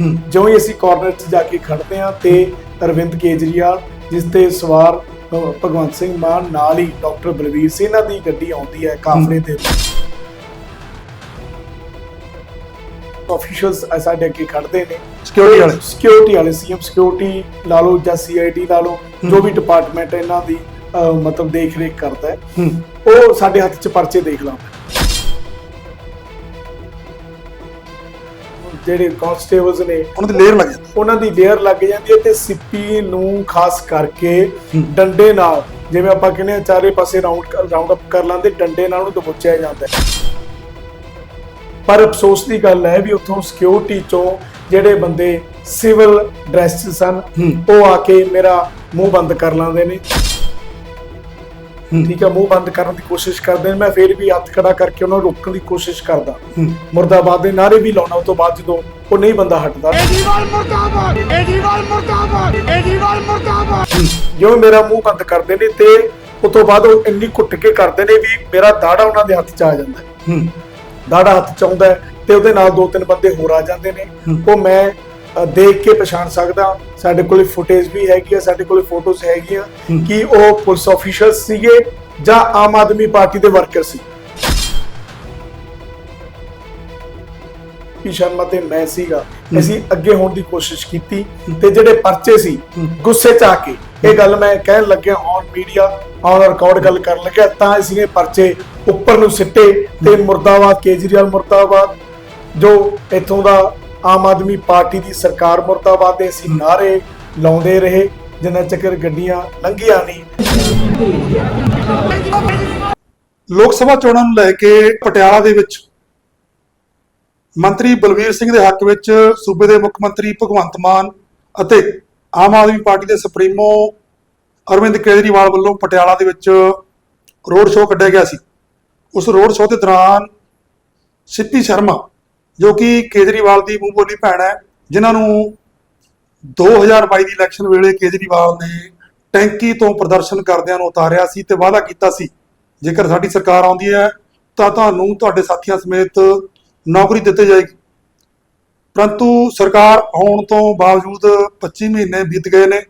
ਜਿਉਂ ਹੀ ਅਸੀਂ ਕਾਰਨਰ 'ਚ ਜਾ ਕੇ ਖੜਦੇ ਹਾਂ ਤੇ ਅਰਵਿੰਦ ਕੇਜਰੀਵਾਲ ਜਿਸ ਤੇ ਸਵਾਰ ਭਗਵੰਤ ਸਿੰਘ ਮਾਨ ਨਾਲ ਹੀ ਡਾਕਟਰ ਬਲਵੀਰ ਸਿੰਘ ਇਹਨਾਂ ਦੀ ਗੱਡੀ ਆਉਂਦੀ ਹੈ ਕਾਫਲੇ ਦੇ ਆਫੀਸ਼ੀਅਲਸ ਸਾਡੇ ਅੱਗੇ ਖੜਦੇ ਨੇ। ਸਿਕਿਉਰਿਟੀ ਵਾਲੇ। ਸਿਕਿਉਰਿਟੀ ਵਾਲੇ ਸੀਐਮ ਸਿਕਿਉਰਿਟੀ ਲਾ ਲਓ ਜਾਂ ਸੀਆਈਡੀ ਲਾ ਲਓ ਜੋ ਵੀ ਡਿਪਾਰਟਮੈਂਟ ਇਹਨਾਂ ਦੀ ਮਤਲਬ ਦੇਖ ਰੇਖ ਕਰਦਾ ਹੂੰ ਉਹ ਸਾਡੇ ਹੱਥ 'ਚ ਪਰਚੇ ਦੇਖ ਲਾਉਂਦਾ ਜਿਹੜੇ ਕਾਂਸਟੇਬਲਸ ਨੇ ਉਹਨਾਂ ਦੀ ਲੇਅਰ ਲੱਗ ਜਾਂਦੀ ਉਹਨਾਂ ਦੀ ਲੇਅਰ ਲੱਗ ਜਾਂਦੀ ਹੈ ਤੇ ਸਿੱਪੀ ਨੂੰ ਖਾਸ ਕਰਕੇ। ਡੰਡੇ ਨਾਲ ਜਿਵੇਂ ਆਪਾਂ ਕਹਿੰਦੇ ਚਾਰੇ ਪਾਸੇ ਰਾਉਂਡ ਰਾਉਂਡ ਅਪ ਕਰ ਲਾਂਦੇ ਡੰਡੇ ਨਾਲ ਉਹਨੂੰ ਦਬੋਚਿਆ ਜਾਂਦਾ ਹੈ ਪਰ ਅਫਸੋਸ ਦੀ ਗੱਲ ਹੈ ਵੀ ਉੱਥੋਂ ਸਿਕਿਉਰਿਟੀ ਚੋਂ ਜਿਹੜੇ ਬੰਦੇ ਸਿਵਲ ਡਰੈਸ ਸਨ। ਉਹ ਆ ਕੇ ਮੇਰਾ ਮੂੰਹ ਬੰਦ ਕਰ ਲਾਂਦੇ ਨੇ। ਠੀਕ ਹੈ ਮੂੰਹ ਬੰਦ ਕਰਨ ਦੀ ਕੋਸ਼ਿਸ਼ ਕਰਦੇ ਨੇ ਮੈਂ ਫਿਰ ਵੀ ਹੱਥ ਖੜਾ ਕਰਕੇ ਉਹਨਾਂ ਨੂੰ ਰੋਕਣ ਦੀ ਕੋਸ਼ਿਸ਼ ਕਰਦਾ। ਮੁਰਦਾਬਾਦ ਦੇ ਨਾਰੇ ਵੀ ਲਾਉਣਾ ਉਸ ਤੋਂ ਬਾਅਦ ਜਦੋਂ ਉਹ ਨਹੀਂ ਬੰਦਾ ਹਟਦਾ। ਮੁਰਦਾਬਾਦ ਮੁਰਦਾਬਾਦ ਮੁਰਦਾਬਾਦ। ਜਿਉਂ ਮੇਰਾ ਮੂੰਹ ਬੰਦ ਕਰਦੇ ਨੇ ਤੇ ਉਸ ਤੋਂ ਬਾਅਦ ਉਹ ਇੰਨੀ ਕੁੱਟ ਕੇ ਕਰਦੇ ਨੇ ਵੀ ਮੇਰਾ ਦਾੜਾ ਉਹਨਾਂ ਦੇ ਹੱਥ 'ਚ ਆ ਜਾਂਦਾ। ਦਾੜਾ ਹੱਥ 'ਚ ਆਉਂਦਾ ਤੇ ਉਹਦੇ ਨਾਲ ਦੋ ਤਿੰਨ ਬੰਦੇ ਹੋਰ ਆ ਜਾਂਦੇ ਨੇ। ਉਹ ਮੈਂ ਦੇਖ ਕੇ ਪਛਾਣ ਸਕਦਾ। ਸਾਡੇ ਕੋਲੇ ਫੁਟੇਜ ਵੀ ਹੈਗੀ ਆ ਸਾਡੇ ਕੋਲੇ ਫੋਟੋਜ਼ ਹੈਗੀਆਂ। ਕਿ ਉਹ ਪੁਲਿਸ ਆਫੀਸ਼ਲ ਸੀਗੇ ਜਾਂ ਆਮ ਆਦਮੀ ਪਾਰਟੀ ਦੇ ਵਰਕਰ ਸੀ। ਪੀ ਸ਼ਰਮਾ ਤੇ ਮੈਂ ਸੀਗਾ। ਅਸੀਂ ਅੱਗੇ ਹੋਣ ਦੀ ਕੋਸ਼ਿਸ਼ ਕੀਤੀ ਤੇ ਜਿਹੜੇ ਪਰਚੇ ਸੀ। ਗੁੱਸੇ ਚ ਆ ਕੇ ਇਹ ਗੱਲ ਮੈਂ ਕਹਿਣ ਲੱਗਿਆ ਔਨ ਮੀਡੀਆ ਔਨ ਰਿਕਾਰਡ ਗੱਲ ਕਰਨ ਲੱਗਿਆ ਤਾਂ ਅਸੀਂ ਇਹ ਪਰਚੇ ਉੱਪਰ ਨੂੰ ਸਿੱਟੇ ਤੇ ਮੁਰਦਾਬਾਦ ਕੇਜਰੀਵਾਲ ਮੁਰਦਾਬਾਦ ਜੋ ਇੱਥੋਂ ਦਾ ਆਮ ਆਦਮੀ ਪਾਰਟੀ ਦੀ ਸਰਕਾਰ ਮੁਰਦਾਬਾਦ ਦੇ ਅਸੀਂ ਨਾਰੇ ਲਾਉਂਦੇ ਰਹੇ, ਜਿੰਨਾ ਚੱਕਰ ਗੱਡੀਆਂ ਲੰਘੀਆਂ ਨਹੀਂ। ਲੋਕ ਸਭਾ ਚੋਣਾਂ ਨੂੰ ਲੈ ਕੇ ਪਟਿਆਲਾ ਦੇ ਵਿੱਚ ਮੰਤਰੀ ਬਲਵੀਰ ਸਿੰਘ ਦੇ ਹੱਕ ਵਿੱਚ ਸੂਬੇ ਦੇ ਮੁੱਖ ਮੰਤਰੀ ਭਗਵੰਤ ਮਾਨ ਅਤੇ ਆਮ ਆਦਮੀ ਪਾਰਟੀ ਦੇ ਸੁਪਰੀਮੋ ਅਰਵਿੰਦ ਕੇਜਰੀਵਾਲ ਵੱਲੋਂ ਪਟਿਆਲਾ ਦੇ ਵਿੱਚ ਰੋਡ ਸ਼ੋਅ ਕੱਢਿਆ ਗਿਆ ਸੀ। ਉਸ ਰੋਡ ਸ਼ੋਅ ਦੇ ਦੌਰਾਨ ਸਿੱਪੀ ਸ਼ਰਮਾ ਜੋ ਕਿ ਕੇਜਰੀਵਾਲ ਦੀ ਮੂੰਹ ਬੋਲੀ ਭੈਣ ਹੈ, ਜਿਨ੍ਹਾਂ ਨੂੰ 2022 ਦੀ ਇਲੈਕਸ਼ਨ ਵੇਲੇ ਕੇਜਰੀਵਾਲ ਨੇ ਟੈਂਕੀ ਤੋਂ ਪ੍ਰਦਰਸ਼ਨ ਕਰਦਿਆਂ ਨੂੰ ਉਤਾਰਿਆ ਸੀ ਤੇ ਵਾਅਦਾ ਕੀਤਾ ਸੀ, ਜੇਕਰ ਸਾਡੀ ਸਰਕਾਰ ਆਉਂਦੀ ਹੈ, ਤਾਂ ਤੁਹਾਨੂੰ ਤੁਹਾਡੇ ਸਾਥੀਆਂ ਸਮੇਤ ਨੌਕਰੀ ਦਿੱਤੀ ਜਾਏਗੀ। ਪਰੰਤੂ ਸਰਕਾਰ ਆਉਣ ਤੋਂ ਬਾਵਜੂਦ 25 ਮਹੀਨੇ ਬੀਤ ਗਏ ਨੇ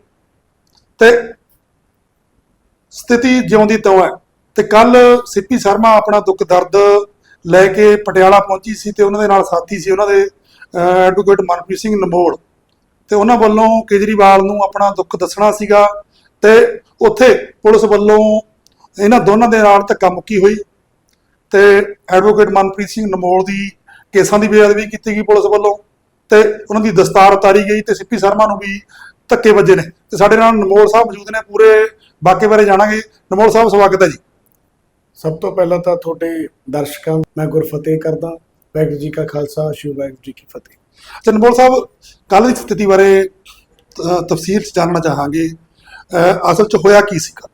ਤੇ ਸਥਿਤੀ ਜਿਉਂਦੀ ਤਿਉਂ ਹੈ ਤੇ ਕੱਲ ਸਿੱਪੀ ਸ਼ਰਮਾ ਆਪਣਾ ਦੁੱਖ ਦਰਦ ਲੈ ਕੇ ਪਟਿਆਲਾ ਪਹੁੰਚੀ ਸੀ ਤੇ ਉਹਨਾਂ ਦੇ ਨਾਲ ਸਾਥੀ ਸੀ ਉਹਨਾਂ ਦੇ ਐਡਵੋਕੇਟ ਮਨਪ੍ਰੀਤ ਸਿੰਘ ਨਮੋੜ ਤੇ ਉਹਨਾਂ ਵੱਲੋਂ ਕੇਜਰੀਵਾਲ ਨੂੰ ਆਪਣਾ ਦੁੱਖ ਦੱਸਣਾ ਸੀਗਾ ਤੇ ਉੱਥੇ ਪੁਲਿਸ ਵੱਲੋਂ ਇਹਨਾਂ ਦੋਨਾਂ ਦੇ ਨਾਲ ਧੱਕਾ ਮੁੱਕੀ ਹੋਈ ਤੇ ਐਡਵੋਕੇਟ ਮਨਪ੍ਰੀਤ ਸਿੰਘ ਨਮੋਲ ਦੀ ਕੇਸਾਂ ਦੀ ਬੇਅਦਬੀ ਕੀਤੀ ਗਈ ਪੁਲਿਸ ਵੱਲੋਂ ਤੇ ਉਹਨਾਂ ਦੀ ਦਸਤਾਰ ਉਤਾਰੀ ਗਈ ਤੇ ਸਿੱਪੀ ਸ਼ਰਮਾ ਨੂੰ ਵੀ ਧੱਕੇ ਵੱਜੇ ਨੇ। ਤੇ ਸਾਡੇ ਨਾਲ ਨਮੋਲ ਸਾਹਿਬ ਮੌਜੂਦ ਨੇ, ਪੂਰੇ ਵਾਕਿਏ ਬਾਰੇ ਜਾਣਾਂਗੇ। ਨਮੋਲ ਸਾਹਿਬ, ਸਵਾਗਤ ਹੈ ਜੀ। ਸਭ ਤੋਂ ਪਹਿਲਾਂ ਤਾਂ ਤੁਹਾਡੇ ਦਰਸ਼ਕਾਂ ਨੂੰ ਮੈਂ ਗੁਰਫਤਿਹ ਕਰਦਾ। ਵਾਹਿਗੁਰੂ ਜੀ ਕਾ ਖਾਲਸਾ ਸ਼੍ਰੀ ਵਾਹਿਗੁਰੂ ਜੀ ਕੀ ਫਤਿਹ। ਨਮੋਲ ਸਾਹਿਬ ਕੱਲ ਦੀ ਸਥਿਤੀ ਬਾਰੇ ਅ, ਤਫਸੀਲ ਚ ਜਾਣਨਾ ਚਾਹਾਂਗੇ। ਅਸਲ ਚ ਹੋਇਆ ਕੀ ਸੀਗਾ?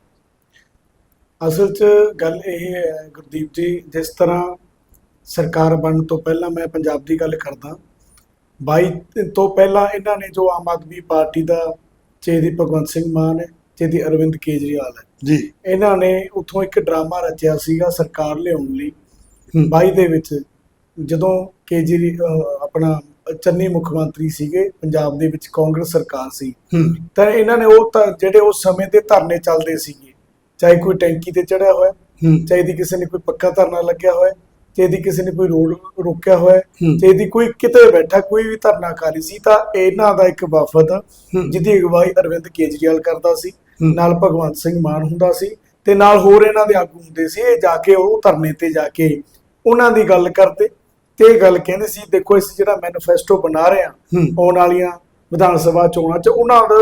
ਅਸਲ 'ਚ ਗੱਲ ਇਹ ਹੈ ਗੁਰਦੀਪ ਜੀ ਜਿਸ ਤਰ੍ਹਾਂ ਸਰਕਾਰ ਬਣਨ ਤੋਂ ਪਹਿਲਾਂ ਮੈਂ ਪੰਜਾਬ ਦੀ ਗੱਲ ਕਰਦਾ। 22 ਤੋਂ ਪਹਿਲਾਂ ਇਹਨਾਂ ਨੇ ਜੋ ਆਮ ਆਦਮੀ ਪਾਰਟੀ ਦਾ ਚੇਦੀ ਭਗਵੰਤ ਸਿੰਘ ਮਾਨ ਹੈ ਚੇਦੀ ਅਰਵਿੰਦ ਕੇਜਰੀਵਾਲ ਹੈ ਜੀ ਇਹਨਾਂ ਨੇ ਉੱਥੋਂ ਇੱਕ ਡਰਾਮਾ ਰਚਿਆ ਸੀਗਾ ਸਰਕਾਰ ਲਿਆਉਣ ਲਈ ਹੂੰ। 22 ਦੇ ਵਿੱਚ ਜਦੋਂ ਕੇਜਰੀ ਆਪਣਾ ਚੰਨੀ ਮੁੱਖ ਮੰਤਰੀ ਸੀਗੇ ਪੰਜਾਬ ਦੇ ਵਿੱਚ ਕਾਂਗਰਸ ਸਰਕਾਰ ਸੀ ਤਾਂ ਇਹਨਾਂ ਨੇ ਉਹ ਜਿਹੜੇ ਉਸ ਸਮੇਂ ਦੇ ਧਰਨੇ ਚੱਲਦੇ ਸੀਗੇ ਚਾਹੇ ਕੋਈ ਟੈਂਕੀ ਤੇ ਚੜਿਆ ਹੋਇਆ ਚਾਹੇ ਦੀ ਕਿਸੇ ਨੇ ਕੋਈ ਪੱਕਾ ਧਰਨਾ ਲੱਗਿਆ ਹੋਇਆ ਚਾਹੇ ਦੀ ਕਿਸੇ ਨੇ ਕੋਈ ਰੋਡ ਰੋਕਿਆ ਹੋਇਆ। ਚਾਹੇ ਦੀ ਕੋਈ ਕਿਤੇ ਬੈਠਾ ਕੋਈ ਵੀ ਧਰਨਾਕਾਰੀ ਸੀ ਤਾਂ ਇਹਨਾਂ ਦਾ ਇੱਕ ਵਫਦ। ਜਿਹਦੀ ਅਗਵਾਈ ਅਰਵਿੰਦ ਕੇਜਰੀਵਾਲ ਕਰਦਾ ਸੀ। ਨਾਲ ਭਗਵੰਤ ਸਿੰਘ ਮਾਨ ਹੁੰਦਾ ਸੀ ਤੇ ਨਾਲ ਹੋਰ ਇਹਨਾਂ ਦੇ ਆਗੂ ਹੁੰਦੇ ਸੀ ਇਹ ਜਾ ਕੇ ਉਹ ਧਰਨੇ ਤੇ ਜਾ ਕੇ ਉਹਨਾਂ ਦੀ ਗੱਲ ਕਰਦੇ ਤੇ ਇਹ ਗੱਲ ਕਹਿੰਦੇ ਸੀ ਦੇਖੋ ਇਸ ਜਿਹੜਾ ਮੈਨੀਫੈਸਟੋ ਬਣਾ ਰਹੇ ਆ। ਆਉਣ ਵਾਲੀਆਂ ਵਿਧਾਨ ਸਭਾ ਚੋਣਾਂ 'ਚ ਉਹਨਾਂ ਦਾ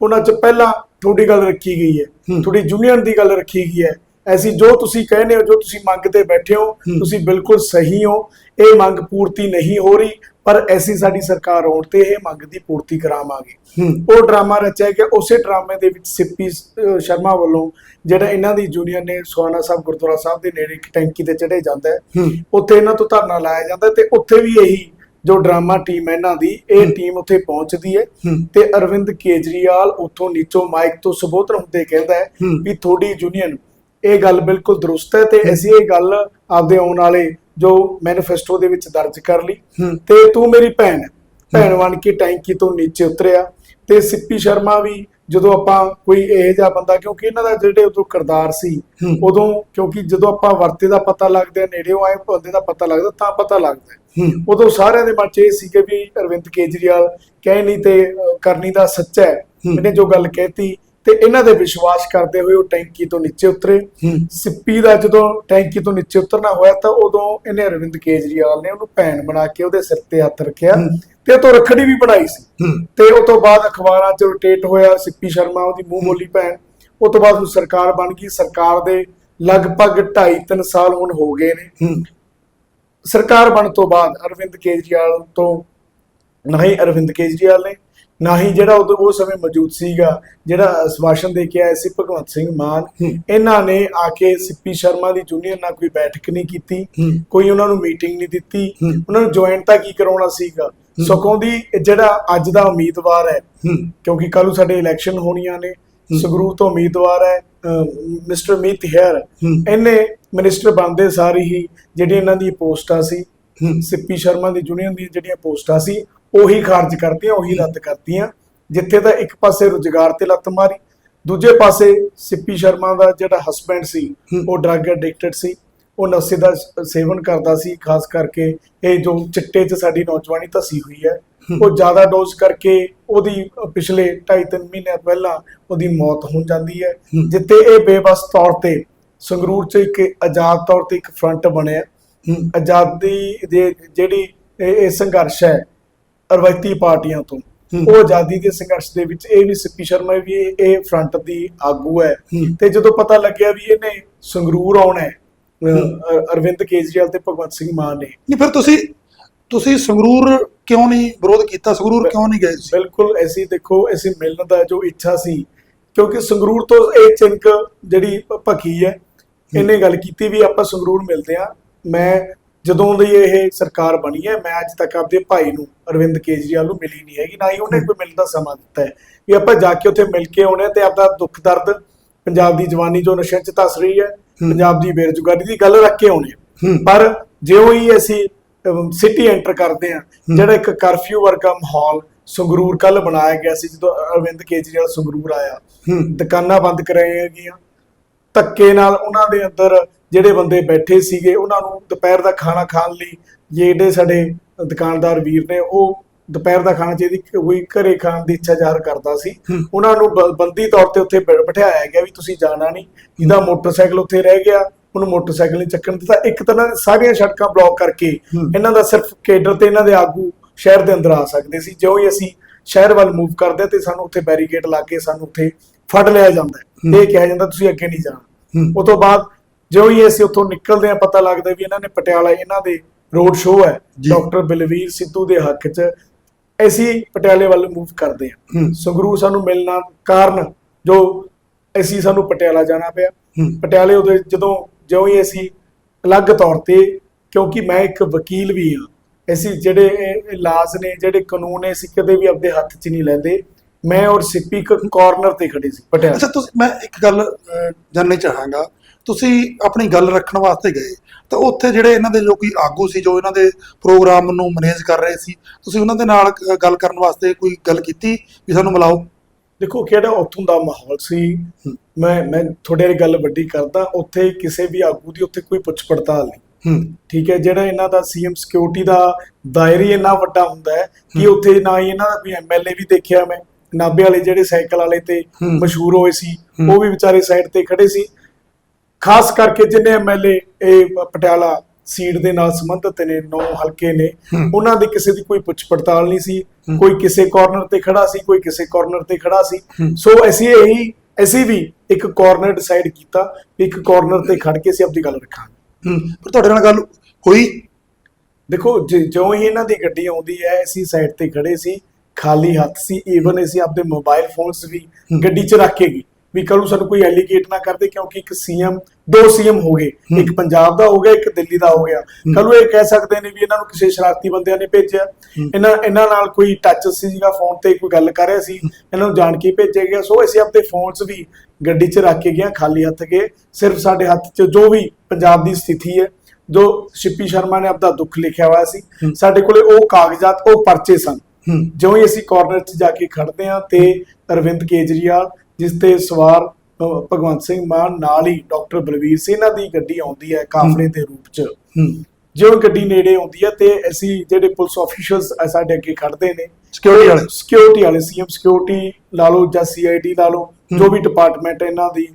ਉਹਨਾਂ 'ਚ ਪਹਿਲਾਂ ਤੁਹਾਡੀ ਗੱਲ ਰੱਖੀ ਗਈ ਹੈ ਹੂੰ। ਤੁਹਾਡੀ ਯੂਨੀਅਨ ਦੀ ਗੱਲ ਰੱਖੀ ਗਈ ਹੈ ਐਸੀ ਜੋ ਤੁਸੀਂ ਕਹਿੰਦੇ ਹੋ ਜੋ ਤੁਸੀਂ ਮੰਗਦੇ ਬੈਠੇ ਹੋ। ਤੁਸੀਂ ਬਿਲਕੁਲ ਸਹੀ ਹੋ। ਇਹ ਮੰਗ ਪੂਰਤੀ ਨਹੀਂ ਹੋ ਰਹੀ ਪਰ ਐਸੀ ਸਾਡੀ ਸਰਕਾਰ ਆਉਣ ਤੇ ਇਹ ਮੰਗ ਦੀ ਪੂਰਤੀ ਕਰਾਵਾਂਗੇ। ਉਹ ਡਰਾਮਾ ਰਚਿਆ ਗਿਆ ਉਸੇ ਡਰਾਮੇ ਦੇ ਵਿੱਚ ਸਿੱਪੀ ਸ਼ਰਮਾ ਵੱਲੋਂ ਜਿਹੜਾ ਇਹਨਾਂ ਦੀ ਯੂਨੀਅਨ ਨੇ ਸੁਹਾਣਾ ਸਾਹਿਬ ਗੁਰਦੁਆਰਾ ਸਾਹਿਬ ਦੇ ਨੇੜੇ ਇੱਕ ਟੈਂਕੀ ਤੇ ਚੜੇ ਜਾਂਦਾ ਹੈ। ਉੱਥੇ ਇਹਨਾਂ ਤੋਂ ਧਰਨਾ ਲਾਇਆ ਜਾਂਦਾ ਤੇ ਉੱਥੇ ਵੀ ਇਹੀ ਜੋ ਡਰਾਮਾ ਟੀਮ ਹੈ ਇਹਨਾਂ ਦੀ ਇਹ ਟੀਮ ਉੱਥੇ ਪਹੁੰਚਦੀ ਹੈ। ਤੇ ਅਰਵਿੰਦ ਕੇਜਰੀਵਾਲ ਉੱਥੋਂ ਨੀਚੋਂ ਮਾਈਕ ਤੋਂ ਸੰਬੋਧਨ ਹੁੰਦੇ ਕਹਿੰਦਾ ਹੈ। ਵੀ ਤੁਹਾਡੀ ਯੂਨੀਅਨ ਇਹ ਗੱਲ ਬਿਲਕੁਲ ਦਰੁਸਤ ਹੈ ਤੇ ਅਸੀਂ ਇਹ ਗੱਲ ਆਪਦੇ ਆਉਣ ਵਾਲੇ ਜੋ ਮੈਨੀਫੈਸਟੋ ਦੇ ਵਿੱਚ ਦਰਜ ਕਰ ਲਈ। ਤੇ ਤੂੰ ਮੇਰੀ ਭੈਣ ਭੈਣ ਬਣ ਕੇ ਟੈਂਕੀ ਤੋਂ ਨੀਚੇ ਉਤਰਿਆ। ਤੇ ਸਿੱਪੀ ਸ਼ਰਮਾ ਵੀ ਜਦੋਂ ਆਪਾਂ ਕੋਈ ਇਹੋ ਜਿਹਾ ਬੰਦਾ ਕਿਉਂਕਿ ਇਹਨਾਂ ਦਾ ਜਿਹੜੇ ਉਦੋਂ ਕਰਦਾਰ ਸੀ। ਉਦੋਂ ਕਿਉਂਕਿ ਜਦੋਂ ਆਪਾਂ ਵਰਤੇ ਦਾ ਪਤਾ ਲੱਗਦਾ ਨੇੜਿਓਂ ਆਏ ਬੰਦੇ ਦਾ ਪਤਾ ਲੱਗਦਾ ਤਾਂ ਪਤਾ ਲੱਗਦਾ ਉਦੋਂ ਸਾਰਿਆਂ ਦੇ ਮਨ 'ਚ ਇਹ ਸੀ ਕਿ ਵੀ ਅਰਵਿੰਦ ਕੇਜਰੀਵਾਲ ਕਹਿ ਨਹੀਂ ਤੇ ਕਰਨੀ ਦਾ ਸੱਚਾ ਹੂੰ। ਇਹਨੇ ਜੋ ਗੱਲ ਕਹਿਤੀ ਤੇ ਇਹਨਾਂ ਦੇ ਵਿਸ਼ਵਾਸ ਕਰਦੇ ਹੋਏ ਉਹ ਟੈਂਕੀ ਤੋਂ ਨੀਚੇ ਉਤਰੇ। ਸਿੱਪੀ ਦਾ ਜਦੋਂ ਟੈਂਕੀ ਤੋਂ ਨੀਚੇ ਉਤਰਨਾ ਹੋਇਆ ਤਾਂ ਉਦੋਂ ਇਹਨੇ ਅਰਵਿੰਦ ਕੇਜਰੀਵਾਲ ਨੇ ਉਹਨੂੰ ਭੈਣ ਬਣਾ ਕੇ ਉਹਦੇ ਸਿਰ ਤੇ ਹੱਥ ਰੱਖਿਆ। ਤੇ ਉਹ ਤੋਂ ਰੱਖੜੀ ਵੀ ਬਣਾਈ ਸੀ। ਤੇ ਉਹ ਤੋਂ ਬਾਅਦ ਅਖਬਾਰਾਂ 'ਚ ਰੋਟੇਟ ਹੋਇਆ ਸਿੱਪੀ ਸ਼ਰਮਾ ਉਹਦੀ ਮੂੰਹ ਬੋਲੀ ਭੈਣ। ਉਹ ਤੋਂ ਬਾਅਦ ਹੁਣ ਸਰਕਾਰ ਬਣ ਗਈ। ਸਰਕਾਰ ਦੇ ਲਗਭਗ 2.5 3 ਸਾਲ ਹੁਣ ਹੋ ਗਏ ਨੇ। ਸਰਕਾਰ ਬਣਨ ਤੋਂ ਬਾਅਦ ਅਰਵਿੰਦ ਕੇਜਰੀਵਾਲ ਤੋਂ ਨਾ ਹੀ ਅਰਵਿੰਦ ਕੇਜਰੀਵਾਲ ਨੇ ਨਾ ਹੀ ਜਿਹੜਾ ਉਹ ਸਮੇਂ ਮੌਜੂਦ ਸੀਗਾ ਜਿਹੜਾ ਸਵਾਸ਼ਨ ਦੇ ਕੇ ਆਇਆ ਸੀ ਭਗਵੰਤ ਸਿੰਘ ਮਾਨ। ਇਹਨਾਂ ਨੇ ਆ ਕੇ ਸਿੱਪੀ ਸ਼ਰਮਾ ਦੀ ਜੂਨੀਅਰ ਨਾਲ ਕੋਈ ਬੈਠਕ ਨਹੀਂ ਕੀਤੀ। ਕੋਈ ਉਹਨਾਂ ਨੂੰ ਮੀਟਿੰਗ ਨਹੀਂ ਦਿੱਤੀ। ਉਹਨਾਂ ਨੂੰ ਜੁਆਇਨ ਤਾਂ ਕੀ ਕਰਾਉਣਾ ਸੀਗਾ ਸਗੋਂ ਦੀ ਜਿਹੜਾ ਅੱਜ ਦਾ ਉਮੀਦਵਾਰ ਹੈ ਕਿਉਂਕਿ ਕੱਲ੍ਹ ਨੂੰ ਸਾਡੇ ਇਲੈਕਸ਼ਨ ਹੋਣੀਆਂ ਨੇ ਸੰਗਰੂਰ ਤੋਂ ਉਮੀਦਵਾਰ ਹੈ ਮਿਸਟਰ ਮੀਤ ਹੈਰ ਹੂੰ। ਇਹਨੇ ਮਿਨਿਸਟਰ ਬਣਦੇ ਸਾਰੀ ਹੀ ਜਿਹੜੀ ਇਹਨਾਂ ਦੀ ਪੋਸਟਾਂ ਸੀ ਸਿੱਪੀ ਸ਼ਰਮਾ ਦੀ ਯੂਨੀਅਨ ਦੀਆਂ ਜਿਹੜੀਆਂ ਪੋਸਟਾਂ ਸੀ ਉਹੀ ਖਾਰਜ ਕਰਤੀਆਂ ਉਹੀ ਰੱਦ ਕਰਤੀਆਂ ਜਿੱਥੇ ਤਾਂ ਇੱਕ ਪਾਸੇ ਰੁਜ਼ਗਾਰ ਤੇ ਲੱਤ ਮਾਰੀ ਦੂਜੇ ਪਾਸੇ ਸਿੱਪੀ ਸ਼ਰਮਾ ਦਾ ਜਿਹੜਾ ਹਸਬੈਂਡ ਸੀ। ਉਹ ਡਰੱਗ ਐਡਿਕਟਡ ਸੀ ਉਹ ਨਸ਼ੇ ਦਾ ਸੇਵਨ ਕਰਦਾ ਸੀ ਖਾਸ ਕਰਕੇ ਇਹ ਜੋ ਚਿੱਟੇ 'ਚ ਸਾਡੀ ਨੌਜਵਾਨੀ ਧਸੀ ਹੋਈ ਹੈ। ਉਹ ਜ਼ਿਆਦਾ ਡੋਜ਼ ਕਰਕੇ ਉਹਦੀ ਪਿਛਲੇ 2.5-3 ਮਹੀਨਿਆਂ ਪਹਿਲਾਂ ਉਹਦੀ ਮੌਤ ਹੋ ਜਾਂਦੀ ਹੈ। ਜਿੱਥੇ ਇਹ ਬੇਬਸ ਤੌਰ ਤੇ ਸੰਗਰੂਰ 'ਚ ਇੱਕ ਆਜ਼ਾਦ ਤੌਰ ਤੇ ਇੱਕ ਫਰੰਟ ਬਣਿਆ ਆਜ਼ਾਦੀ ਦੇ ਜਿਹੜੀ ਇਹ ਸੰਘਰਸ਼ ਹੈ ਰਵਾਇਤੀ ਪਾਰਟੀਆਂ ਤੋਂ। ਉਹ ਆਜ਼ਾਦੀ ਦੇ ਸੰਘਰਸ਼ ਦੇ ਵਿੱਚ ਇਹ ਵੀ ਸਿੱਪੀ ਸ਼ਰਮਾ ਵੀ ਇਹ- ਫਰੰਟ ਦੀ ਆਗੂ ਹੈ। ਤੇ ਜਦੋਂ ਪਤਾ ਲੱਗਿਆ ਵੀ ਇਹਨੇ ਸੰਗਰੂਰ ਆਉਣਾ ਹੈ ਅਰਵਿੰਦ ਕੇਜਰੀਵਾਲ ਤੇ ਭਗਵੰਤ ਸਿੰਘ ਮਾਨ ਨੇ। ਨਹੀਂ ਫਿਰ ਤੁਸੀਂ ਤੁਸੀਂ ਸੰਗਰੂਰ ਕਿਉਂ ਨਹੀਂ ਵਿਰੋਧ ਕੀਤਾ? ਸੰਗਰੂਰ ਕਿਉਂ ਨਹੀਂ ਗਏ ਸੀ ਬਿਲਕੁਲ ਐਸੀ ਦੇਖੋ ਐਸੀ ਮਿਲਣ ਦਾ ਜੋ ਇੱਛਾ ਸੀ ਕਿਉਂਕਿ ਸੰਗਰੂਰ ਤੋਂ ਇਹ ਚਿੰਕ ਜਿਹੜੀ ਭਖੀ ਹੈ ਇਹਨੇ ਗੱਲ ਕੀਤੀ ਵੀ ਆਪਾਂ ਸੰਗਰੂਰ ਮਿਲਦੇ ਆ ਮੈਂ ਜਦੋਂ ਦੀ ਇਹ ਸਰਕਾਰ ਬਣੀ ਹੈ ਮੈਂ ਅੱਜ ਤੱਕ ਆਪਦੇ ਭਾਈ ਨੂੰ ਅਰਵਿੰਦ ਕੇਜਰੀਵਾਲ ਨੂੰ ਮਿਲੀ ਨਹੀਂ ਹੈਗੀ ਨਾ ਹੀ ਉਹਨੇ ਕੋਈ ਮਿਲਣ ਦਾ ਸਮਾਂ ਦਿੱਤਾ ਹੈ। ਵੀ ਆਪਾਂ ਜਾ ਕੇ ਉੱਥੇ ਮਿਲ ਕੇ ਆਉਣੇ ਤੇ ਆਪਦਾ ਦੁੱਖ ਦਰਦ ਪੰਜਾਬ ਦੀ ਜਵਾਨੀ ਜੋ ਨਸ਼ਿਆਂ 'ਚ ਧਸ ਰਹੀ ਹੈ ਪੰਜਾਬ ਦੀ ਬੇਰੁਜ਼ਗਾਰੀ ਦੀ ਗੱਲ ਰੱਖ ਕੇ ਆਉਣੇ। ਪਰ ਜਿਉਂ ਹੀ ਅਸੀਂ ਸਿਟੀ ਐਂਟਰ ਕਰਦੇ ਆ ਜਿਹੜਾ ਇੱਕ ਕਰਫਿਊ ਵਰਗਾ ਮਾਹੌਲ ਸੰਗਰੂਰ ਕੱਲ ਬਣਾਇਆ ਗਿਆ ਸੀ ਜਦੋਂ ਅਰਵਿੰਦ ਕੇਜਰੀਵਾਲ ਸੰਗਰੂਰ ਆਇਆ ਦੁਕਾਨਾਂ ਬੰਦ ਕਰਾਈਆਂ ਗਈਆਂ ਧੱਕੇ ਨਾਲ ਉਹਨਾਂ ਦੇ ਅੰਦਰ ਜਿਹੜੇ ਬੰਦੇ ਬੈਠੇ ਸੀਗੇ ਉਹਨਾਂ ਨੂੰ ਦੁਪਹਿਰ ਦਾ ਖਾਣਾ ਖਾਣ ਲਈ ਜਿਹੜੇ ਸਾਡੇ ਦੁਕਾਨਦਾਰ ਵੀਰ ਨੇ ਉਹ ਦੁਪਹਿਰ ਦਾ ਖਾਣਾ ਜਿਹਦੀ ਕੋਈ ਘਰੇ ਖਾਣ ਦੀ ਇੱਛਾ ਜ਼ਾਹਰ ਕਰਦਾ ਸੀ। ਉਹਨਾਂ ਨੂੰ ਬੰਦੀ ਤੌਰ ਤੇ ਉੱਥੇ ਬਿਠਾਇਆ ਗਿਆ ਵੀ ਤੁਸੀਂ ਜਾਣਾ ਨਹੀਂ। ਜਿਹਦਾ ਮੋਟਰਸਾਈਕਲ ਉੱਥੇ ਰਹਿ ਗਿਆ ਉਹਨੂੰ ਮੋਟਰਸਾਈਕਲ ਨਹੀਂ ਚੱਕਣ ਦਿੱਤਾ। ਇੱਕ ਤਰ੍ਹਾਂ ਸਾਰੀਆਂ ਸੜਕਾਂ ਬਲੌਕ ਕਰਕੇ। ਇਹਨਾਂ ਦਾ ਸਿਰਫ ਕੇਡਰ ਤੇ ਇਹਨਾਂ ਦੇ ਆਗੂ ਸ਼ਹਿਰ ਦੇ ਅੰਦਰ ਆ ਸਕਦੇ ਸੀ। ਜਿਉਂ ਹੀ ਅਸੀਂ ਸ਼ਹਿਰ ਵੱਲ ਮੂਵ ਕਰਦੇ ਤੇ ਸਾਨੂੰ ਉੱਥੇ ਬੈਰੀਕੇਡ ਲਾ ਕੇ ਸਾਨੂੰ ਉੱਥੇ ਫੜ ਲਿਆ ਜਾਂਦਾ। ਇਹ ਕਿਹਾ ਜਾਂਦਾ ਤੁਸੀਂ ਅੱਗੇ ਨਹੀਂ ਜਾਣਾ। ਉਹ ਤੋਂ ਬਾਅਦ ਜਿਉਂ ਹੀ ਅਸੀਂ ਉੱਥੋਂ ਨਿਕਲਦੇ ਆ ਪਤਾ ਲੱਗਦਾ ਵੀ ਇਹਨਾਂ ਨੇ ਪਟਿਆਲਾ ਇਹਨਾਂ ਦੇ ਰੋਡ ਸ਼ੋਅ ਹੈ। ਡਾਕਟਰ ਬਲਵੀਰ ਸਿੱਧੂ ਦੇ ਹੱਕ 'ਚ ਅਸੀਂ ਪਟਿਆਲੇ ਵੱਲ ਮੂਵ ਕਰਦੇ ਹੂੰ। ਸੰਗਰੂਰ ਸਾਨੂੰ ਮਿਲਣਾ ਕਾਰਨ ਜੋ ਅਸੀਂ ਸਾਨੂੰ ਪਟਿਆਲਾ ਜਾਣਾ ਪਿਆ। ਪਟਿਆਲੇ ਉਹਦੇ ਜਦੋਂ ਜਿਉਂ ਹੀ ਅਸੀਂ ਅਲੱਗ ਤੌਰ ਤੇ ਕਿਉਂਕਿ ਮੈਂ ਇੱਕ ਵਕੀਲ ਵੀ ਹਾਂ ਅਸੀਂ ਜਿਹੜੇ ਲਾਜ਼ ਨੇ ਜਿਹੜੇ ਕਾਨੂੰਨ ਨੇ ਅਸੀਂ ਕਦੇ ਵੀ ਆਪਦੇ ਹੱਥ 'ਚ ਨਹੀਂ ਲੈਂਦੇ। ਮੈਂ ਔਰ ਸਿੱਪੀ ਇੱਕ ਕਾਰਨਰ ਤੇ ਖੜੇ ਸੀ ਪਟਿਆਲਾ। ਅੱਛਾ ਤੁਸੀਂ ਮੈਂ ਇੱਕ ਗੱਲ ਜਾਣਨੀ ਚਾਹਾਂਗਾ। ਤੁਸੀਂ ਆਪਣੀ ਗੱਲ ਰੱਖਣ ਵਾਸਤੇ ਗਏ ਤਾਂ ਉੱਥੇ ਜਿਹੜੇ ਇਹਨਾਂ ਦੇ ਜੋ ਕੋਈ ਆਗੂ ਸੀ ਜੋ ਇਹਨਾਂ ਦੇ ਪ੍ਰੋਗਰਾਮ ਨੂੰ ਮੈਨੇਜ ਕਰ ਰਹੇ ਸੀ ਤੁਸੀਂ ਉਹਨਾਂ ਦੇ ਨਾਲ ਗੱਲ ਕਰਨ ਵਾਸਤੇ ਕੋਈ ਗੱਲ ਕੀਤੀ ਵੀ ਸਾਨੂੰ ਮਿਲਾਓ ਦੇਖੋ ਕਿਹੜਾ ਉੱਥੋਂ ਦਾ ਮਾਹੌਲ ਸੀ। ਮੈਂ ਮੈਂ ਤੁਹਾਡੇ ਵਾਲੀ ਗੱਲ ਵੱਡੀ ਕਰਦਾ ਉੱਥੇ ਕਿਸੇ ਵੀ ਆਗੂ ਦੀ ਉੱਥੇ ਕੋਈ ਪੁੱਛ ਪੜਤਾਲ ਨਹੀਂ ਠੀਕ ਹੈ ਜਿਹੜਾ ਇਹਨਾਂ ਦਾ ਸੀਐਮ ਸਿਕਿਉਰਿਟੀ ਦਾ ਦਾਇਰਾ ਇੰਨਾ ਵੱਡਾ ਹੁੰਦਾ ਹੈ ਕਿ। ਉੱਥੇ ਨਾ ਹੀ ਇਹਨਾਂ ਦਾ ਕੋਈ ਐਮਐਲਏ ਵੀ ਦੇਖਿਆ ਮੈਂ ਨਾਭੇ ਵਾਲੇ ਜਿਹੜੇ ਸਾਈਕਲ ਵਾਲੇ ਤੇ। ਮਸ਼ਹੂਰ ਹੋਏ ਸੀ। ਉਹ ਵੀ ਵਿਚਾਰੇ ਸਾਈਡ ਤੇ ਖੜੇ ਸੀ ਖਾਸ ਕਰਕੇ ਜਿੰਨੇ ਐਮਐਲਏ ਇਹ ਪਟਿਆਲਾ ਸੀਟ ਦੇ ਨਾਲ ਸੰਬੰਧਿਤ ਨੇ ਨੌ ਹਲਕੇ ਨੇ। ਉਹਨਾਂ ਦੀ ਕਿਸੇ ਦੀ ਕੋਈ ਪੁੱਛ ਪੜਤਾਲ ਨਹੀਂ ਸੀ। ਕੋਈ ਕਿਸੇ ਕਾਰਨਰ ਤੇ ਖੜਾ ਸੀ ਕੋਈ ਕਿਸੇ ਕਾਰਨਰ ਤੇ ਖੜਾ ਸੀ। ਸੋ ਅਸੀਂ ਇਹੀ ਅਸੀਂ ਵੀ ਇੱਕ ਕਾਰਨਰ ਡਿਸਾਈਡ ਕੀਤਾ ਇੱਕ ਕਾਰਨਰ ਤੇ ਖੜ ਕੇ ਅਸੀਂ ਆਪਣੀ ਗੱਲ ਰੱਖਾਂਗੇ ਪਰ ਤੁਹਾਡੇ ਨਾਲ ਗੱਲ ਹੋਈ ਦੇਖੋ ਜਿਉਂ ਹੀ ਇਹਨਾਂ ਦੀ ਗੱਡੀ ਆਉਂਦੀ ਹੈ ਅਸੀਂ ਸਾਈਡ ਤੇ ਖੜੇ ਸੀ ਖਾਲੀ ਹੱਥ ਸੀ ਈਵਨ ਅਸੀਂ ਆਪਣੇ ਮੋਬਾਈਲ ਫੋਨਸ ਵੀ। ਗੱਡੀ 'ਚ ਰੱਖ ਕੇ ਗਏ ਵੀ ਕੱਲ੍ਹ ਸਾਨੂੰ ਕੋਈ ਐਲੀਗੇਟ ਨਾ ਕਰਦੇ ਕਿਉਂਕਿ ਇੱਕ ਸੀਐਮ ਦੋ ਸੀਐਮ ਹੋ ਗਏ। ਇੱਕ ਪੰਜਾਬ ਦਾ ਹੋ ਗਿਆ ਇੱਕ ਦਿੱਲੀ ਦਾ ਹੋ ਗਿਆ। ਕੱਲ੍ਹ ਨੂੰ ਇਹ ਕਹਿ ਸਕਦੇ ਨੇ ਵੀ ਇਹਨਾਂ ਨੂੰ ਕਿਸੇ ਸ਼ਰਾਰਤੀ ਬੰਦਿਆਂ ਨੇ ਭੇਜਿਆ। ਇਹਨਾਂ ਇਹਨਾਂ ਨਾਲ ਕੋਈ ਟੱਚ ਸੀਗਾ ਫੋਨ ਤੇ ਕੋਈ ਗੱਲ ਕਰ ਰਿਹਾ ਸੀ। ਇਹਨਾਂ ਨੂੰ ਜਾਣ ਕੇ ਭੇਜਿਆ ਗਿਆ। ਸੋ ਅਸੀਂ ਆਪਣੇ ਫੋਨਸ ਵੀ ਗੱਡੀ 'ਚ ਰੱਖ ਕੇ ਗਏ ਖਾਲੀ ਹੱਥ ਗਏ। ਸਿਰਫ ਸਾਡੇ ਹੱਥ 'ਚ ਜੋ ਵੀ ਪੰਜਾਬ ਦੀ ਸਥਿਤੀ ਹੈ ਜੋ ਸ਼ਿੱਪੀ ਸ਼ਰਮਾ ਨੇ ਆਪਦਾ ਦੁੱਖ ਲਿਖਿਆ ਹੋਇਆ ਸੀ। ਸਾਡੇ ਕੋਲੇ ਉਹ ਕਾਗਜ਼ਾਤ ਉਹ ਪਰਚੇ ਸਨ। ਜਿਉਂ ਹੀ ਅਸੀਂ ਕਾਰਨਰ 'ਚ ਜਾ ਕੇ ਖੜਦੇ ਹਾਂ ਤੇ ਅਰਵਿੰਦ ਕੇਜਰੀਵਾਲ ਜਿਸ ਤੇ ਸਵਾਰ ਭਗਵੰਤ ਸਿੰਘ ਮਾਨ ਨਾਲ ਹੀ ਡਾਕਟਰ ਬਲਵੀਰ ਸਿੰਘ ਇਹਨਾਂ ਦੀ ਗੱਡੀ ਆਉਂਦੀ ਹੈ ਕਾਫਲੇ ਦੇ ਰੂਪ 'ਚ। ਜਿਉਂ ਗੱਡੀ ਨੇੜੇ ਆਉਂਦੀ ਹੈ ਤੇ ਅਸੀਂ ਜਿਹੜੇ ਪੁਲਿਸ ਆਫੀਸ਼ੀਅਲਸ ਸਾਡੇ ਅੱਗੇ ਖੜਦੇ ਨੇ। Security ਵਾਲੇ। ਸਿਕਿਉਰਿਟੀ ਵਾਲੇ ਸੀਐਮ ਸਿਕਿਉਰਿਟੀ ਲਾ ਲਓ ਜਾਂ ਸੀਆਈਡੀ ਲਾ ਲਓ ਜੋ ਵੀ ਡਿਪਾਰਟਮੈਂਟ ਇਹਨਾਂ ਦੀ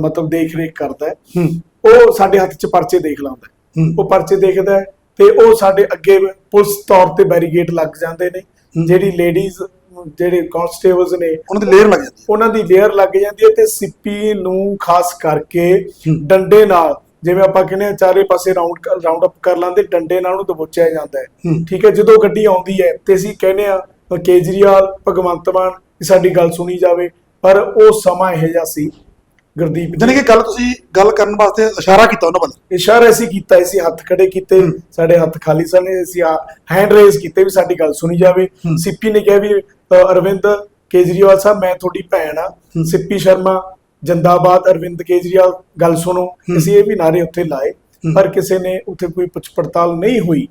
ਮਤਲਬ ਦੇਖ ਰੇਖ ਕਰਦਾ ਹੈ ਉਹ ਸਾਡੇ ਹੱਥ 'ਚ ਪਰਚੇ ਦੇਖ ਲਾਉਂਦਾ ਉਹ ਪਰਚੇ ਦੇਖਦਾ ਹੈ ਤੇ ਉਹ ਸਾਡੇ ਅੱਗੇ ਪੁਲਿਸ ਤੌਰ ਤੇ ਬੈਰੀਗੇਡ ਲੱਗ ਜਾਂਦੇ ਨੇ। ਜਿਹੜੀ ਲੇਡੀਜ਼ ਜਿਹੜੇ ਕਾਂਸਟੇਬਲਸ ਨੇ ਉਹਨਾਂ ਦੀ ਲੇਅਰ ਲੱਗ ਜਾਂਦੀ ਉਹਨਾਂ ਦੀ ਲੇਅਰ ਲੱਗ ਜਾਂਦੀ ਹੈ ਤੇ ਸਿੱਪੀ ਨੂੰ ਖਾਸ ਕਰਕੇ। ਡੰਡੇ ਨਾਲ ਜਿਵੇਂ ਆਪਾਂ ਕਹਿੰਦੇ ਹਾਂ ਚਾਰੇ ਪਾਸੇ ਰਾਉਂਡ ਰਾਉਂਡ ਅਪ ਕਰ ਲਾਂਦੇ ਡੰਡੇ ਨਾਲ ਉਹਨੂੰ ਦਬੋਚਿਆ ਜਾਂਦਾ ਹੈ। ਠੀਕ ਹੈ ਜਦੋਂ ਗੱਡੀ ਆਉਂਦੀ ਹੈ ਤੇ ਅਸੀਂ ਕਹਿੰਦੇ ਆ ਕੇਜਰੀਵਾਲ ਭਗਵੰਤ ਮਾਨ ਸਾਡੀ ਗੱਲ ਸੁਣੀ ਜਾਵੇ ਪਰ ਉਹ ਸਮਾਂ ਇਹੋ ਜਿਹਾ ਸੀ। ਗੁਰਦੀਪ ਜੀ ਜਾਣੀ ਕਿ ਗੱਲ ਤੁਸੀਂ ਗੱਲ ਕਰਨ ਵਾਸਤੇ ਇਸ਼ਾਰਾ ਕੀਤਾ ਉਹਨਾਂ ਵੱਲ ਇਸ਼ਾਰਾ ਅਸੀਂ ਕੀਤਾ ਅਸੀਂ ਹੱਥ ਖੜੇ ਕੀਤੇ। ਸਾਡੇ ਹੱਥ ਖਾਲੀ ਸਨ ਅਸੀਂ ਹੈਂਡ ਰੇਜ਼ ਕੀਤੇ ਵੀ ਸਾਡੀ ਗੱਲ ਸੁਣੀ ਜਾਵੇ। ਸਿੱਪੀ ਨੇ ਕਿਹਾ ਵੀ ਅਰਵਿੰਦ ਕੇਜਰੀਵਾਲ ਸਾਹਿਬ ਮੈਂ ਤੁਹਾਡੀ ਭੈਣ ਆ। ਸਿੱਪੀ ਸ਼ਰਮਾ ਜਿੰਦਾਬਾਦ ਅਰਵਿੰਦ ਕੇਜਰੀਵਾਲ ਗੱਲ ਸੁਣੋ। ਅਸੀਂ ਇਹ ਵੀ ਨਾਰੇ ਉੱਥੇ ਲਾਏ। ਪਰ ਕਿਸੇ ਨੇ ਉੱਥੇ ਕੋਈ ਪੁੱਛ ਪੜਤਾਲ ਨਹੀਂ ਹੋਈ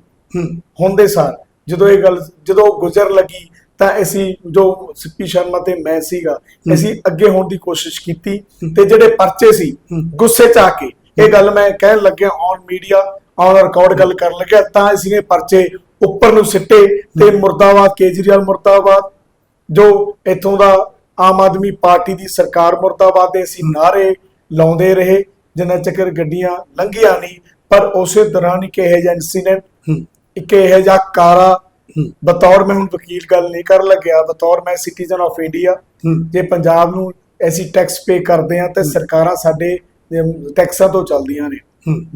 ਹੁੰਦੇ ਸਾਰ ਜਦੋਂ ਇਹ ਗੱਲ ਜਦੋਂ ਗੁਜ਼ਰ ਲੱਗੀ ਤਾਂ ਅਸੀਂ ਜੋ ਸਿੱਪੀ ਸ਼ਰਮਾ ਤੇ ਮੈਂ ਸੀਗਾ ਅਸੀਂ ਅੱਗੇ ਹੋਣ ਦੀ ਕੋਸ਼ਿਸ਼ ਕੀਤੀ ਤੇ ਜਿਹੜੇ ਪਰਚੇ ਸੀ। ਗੁੱਸੇ ਚ ਆ ਕੇ ਇਹ ਗੱਲ ਮੈਂ ਕਹਿਣ ਲੱਗਿਆ ਔਨ ਮੀਡੀਆ ਔਨ ਰਿਕਾਰਡ ਗੱਲ ਕਰਨ ਲੱਗਿਆ ਤਾਂ ਅਸੀਂ ਇਹ ਪਰਚੇ ਉੱਪਰ ਨੂੰ ਸਿੱਟੇ ਤੇ ਮੁਰਦਾਬਾਦ ਕੇਜਰੀਵਾਲ ਮੁਰਦਾਬਾਦ ਜੋ ਇੱਥੋਂ ਦਾ ਆਮ ਆਦਮੀ ਪਾਰਟੀ ਦੀ ਸਰਕਾਰ ਮੁਰਦਾਬਾਦ ਦੇ ਅਸੀਂ ਨਾਰੇ ਲਾਉਂਦੇ ਰਹੇ ਜਿੰਨਾ ਚੱਕਰ ਗੱਡੀਆਂ ਲੰਘੀਆਂ ਨਹੀਂ ਪਰ ਉਸੇ ਦੌਰਾਨ ਇੱਕ ਇਹੋ ਜਿਹਾ ਇਨਸੀਡੈਂਟ ਇੱਕ ਇਹੋ ਜਿਹਾ ਕਾਰਾ ਬਤੌਰ ਮੈਂ ਹੁਣ ਵਕੀਲ ਗੱਲ ਨਹੀਂ ਕਰਨ ਲੱਗਿਆ ਬਤੌਰ ਮੈਂ ਸਿਟੀਜ਼ਨ ਆਫ ਇੰਡੀਆ ਜੇ ਪੰਜਾਬ ਨੂੰ ਅਸੀਂ ਟੈਕਸ ਪੇ ਕਰਦੇ ਆ ਤੇ ਸਰਕਾਰਾਂ ਸਾਡੇ ਟੈਕਸਾਂ ਤੋਂ ਚੱਲਦੀਆਂ ਨੇ।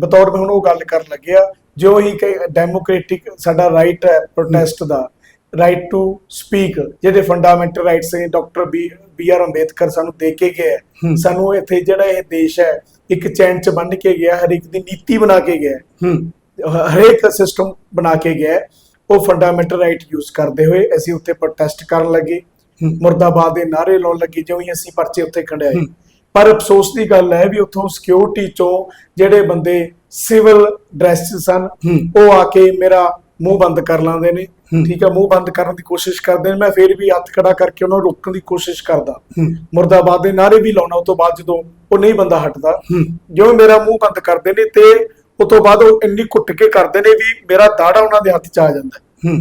ਬਤੌਰ ਮੈਂ ਹੁਣ ਉਹ ਗੱਲ ਕਰਨ ਲੱਗਿਆ ਜੋ ਹੀ ਕਿ ਡੈਮੋਕ੍ਰੈਟਿਕ ਸਾਡਾ ਰਾਈਟ ਹੈ ਪ੍ਰੋਟੈਸਟ ਦਾ। ਰਾਈਟ ਟੂ ਸਪੀਕ ਜਿਹੜੇ ਫੰਡਾਮੈਂਟਲ ਰਾਈਟਸ ਨੇ doctor B B R Ambedkar ਸਾਨੂੰ ਦੇ ਕੇ ਗਿਆ। ਸਾਨੂੰ ਇੱਥੇ ਜਿਹੜਾ ਇਹ ਦੇਸ਼ ਹੈ ਇੱਕ ਚੈਨ ਚ ਬੰਨ ਕੇ ਗਿਆ ਹਰ ਇੱਕ ਦੀ ਨੀਤੀ ਬਣਾ ਕੇ ਗਿਆ। ਹਰੇਕ ਸਿਸਟਮ ਬਣਾ ਕੇ ਗਿਆ। ਉਹ ਫੰਡਾਮੈਂਟਲ ਰਾਈਟ ਯੂਜ਼ ਕਰਦੇ ਹੋਏ ਅਸੀਂ ਉੱਥੇ ਪ੍ਰੋਟੈਸਟ ਕਰਨ ਲੱਗੇ। ਮੁਰਦਾਬਾਦ ਦੇ ਨਾਰੇ ਲਾਉਣ ਲੱਗੇ ਜਿਉਂ ਹੀ ਅਸੀਂ ਪਰਚੇ ਖੜਿਆਏ ਹੂੰ। ਪਰ ਅਫਸੋਸ ਦੀ ਗੱਲ ਹੈ ਵੀ ਉੱਥੋਂ ਸਿਕਿਉਰਿਟੀ ਚੋਂ ਜਿਹੜੇ ਬੰਦੇ ਸਿਵਲ ਡਰੈਸ ਸਨ। ਉਹ ਆ ਕੇ ਮੇਰਾ ਮੂੰਹ ਬੰਦ ਕਰ ਲਾਉਂਦੇ ਨੇ। ਠੀਕ ਹੈ ਮੂੰਹ ਬੰਦ ਕਰਨ ਦੀ ਕੋਸ਼ਿਸ਼ ਕਰਦੇ ਨੇ ਮੈਂ ਫੇਰ ਵੀ ਹੱਥ ਖੜਾ ਕਰਕੇ ਉਹਨਾਂ ਨੂੰ ਰੋਕਣ ਦੀ ਕੋਸ਼ਿਸ਼ ਕਰਦਾ ਮੁਰਦਾਬਾਦ ਦੇ ਨਾਰੇ ਵੀ ਲਾਉਣਾ ਉਸ ਤੋਂ ਬਾਅਦ ਜਦੋਂ ਉਹ ਨਹੀਂ ਬੰਦਾ ਹਟਦਾ ਜਿਉਂ ਮੇਰਾ ਮੂੰਹ ਬੰਦ ਕਰਦੇ ਨੇ ਤੇ ਉਸ ਤੋਂ ਬਾਅਦ ਉਹ ਇੰਨੀ ਕੁੱਟ ਕੇ ਕਰਦੇ ਨੇ ਵੀ ਮੇਰਾ ਦਾੜਾ ਉਹਨਾਂ ਦੇ ਹੱਥ 'ਚ ਆ ਜਾਂਦਾ ਹੈ।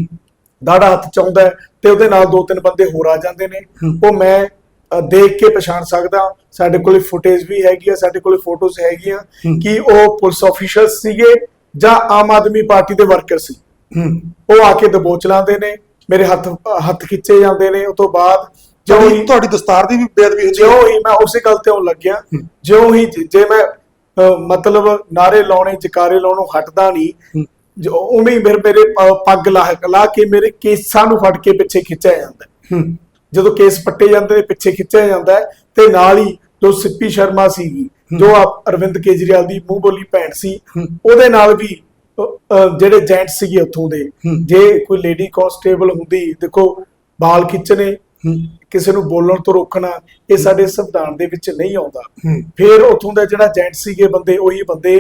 ਦਾੜਾ ਹੱਥ ਚ ਆਉਂਦਾ ਤੇ ਉਹਦੇ ਨਾਲ ਦੋ ਤਿੰਨ ਬੰਦੇ ਹੋਰ ਆ ਜਾਂਦੇ ਨੇ। ਉਹ ਮੈਂ ਦੇਖ ਕੇ ਪਛਾਣ ਸਕਦਾ ਸਾਡੇ ਕੋਲੇ ਫੁਟੇਜ ਵੀ ਹੈਗੀ ਆ ਸਾਡੇ ਕੋਲੇ ਫੋਟੋਜ਼ ਹੈਗੀਆਂ। ਕਿ ਉਹ ਪੁਲਿਸ ਆਫੀਸ਼ਲ ਸੀਗੇ ਜਾਂ ਆਮ ਆਦਮੀ ਪਾਰਟੀ ਦੇ ਵਰਕਰ ਸੀ ਉਹ ਆ ਕੇ ਦਬੋਚ ਲਾਉਂਦੇ ਨੇ ਮੇਰੇ ਹੱਥ ਹੱਥ ਖਿੱਚੇ ਜਾਂਦੇ ਨੇ ਉਸ ਤੋਂ ਬਾਅਦ ਜਿਉਂ ਤੁਹਾਡੀ ਹੀ ਤੁਹਾਡੀ ਦਸਤਾਰ ਦੀ ਵੀ ਬੇਅਦਬੀ ਹੁੰਦੀ ਹੈ ਜਿਉਂ ਹੀ ਮੈਂ ਉਸੇ ਗੱਲ ਤੇ ਆਉਣ ਲੱਗਿਆ। ਜਿਉਂ ਹੀ ਜ- ਮੈਂ ਮਤਲਬ ਨਾਰੇ ਲਾਉਣੇ ਜਕਾਰੇ ਲਾਉਣੋਂ ਹਟਦਾ ਨਹੀਂ। ਜੋ ਉਵੇਂ ਹੀ ਮੇਰੇ ਮੇਰੇ ਪੱਗ ਲਾ ਲਾ ਕੇ ਮੇਰੇ ਕੇਸਾਂ ਨੂੰ ਫੜ ਕੇ ਪਿੱਛੇ ਖਿੱਚਿਆ ਜਾਂਦਾ ਜਦੋਂ ਕੇਸ ਪੱਟੇ ਜਾਂਦੇ ਨੇ ਪਿੱਛੇ ਖਿੱਚਿਆ ਜਾਂਦਾ ਤੇ ਨਾਲ ਹੀ ਜੋ ਸਿੱਪੀ ਸ਼ਰਮਾ ਸੀਗੀ ਜੋ ਅਰਵਿੰਦ ਕੇਜਰੀਵਾਲ ਦੀ ਮੂੰਹ ਬੋਲੀ ਭੈਣ ਸੀ। ਉਹਦੇ ਨਾਲ ਵੀ ਜਿਹੜੇ ਜੈਂਟ ਸੀਗੇ ਉੱਥੋਂ ਦੇ। ਜੇ ਕੋਈ ਲੇਡੀ ਕਾਂਸਟੇਬਲ ਹੁੰਦੀ ਦੇਖੋ ਬਾਲ ਖਿੱਚਣੇ ਹੂੰ ਕਿਸੇ ਨੂੰ ਬੋਲਣ ਤੋਂ ਰੋਕਣਾ ਇਹ ਸਾਡੇ ਸੰਵਿਧਾਨ ਦੇ ਵਿੱਚ ਨਹੀਂ ਆਉਂਦਾ। ਫਿਰ ਉੱਥੋਂ ਦਾ ਜਿਹੜਾ ਜੈਂਟ ਸੀਗੇ ਬੰਦੇ ਉਹੀ ਬੰਦੇ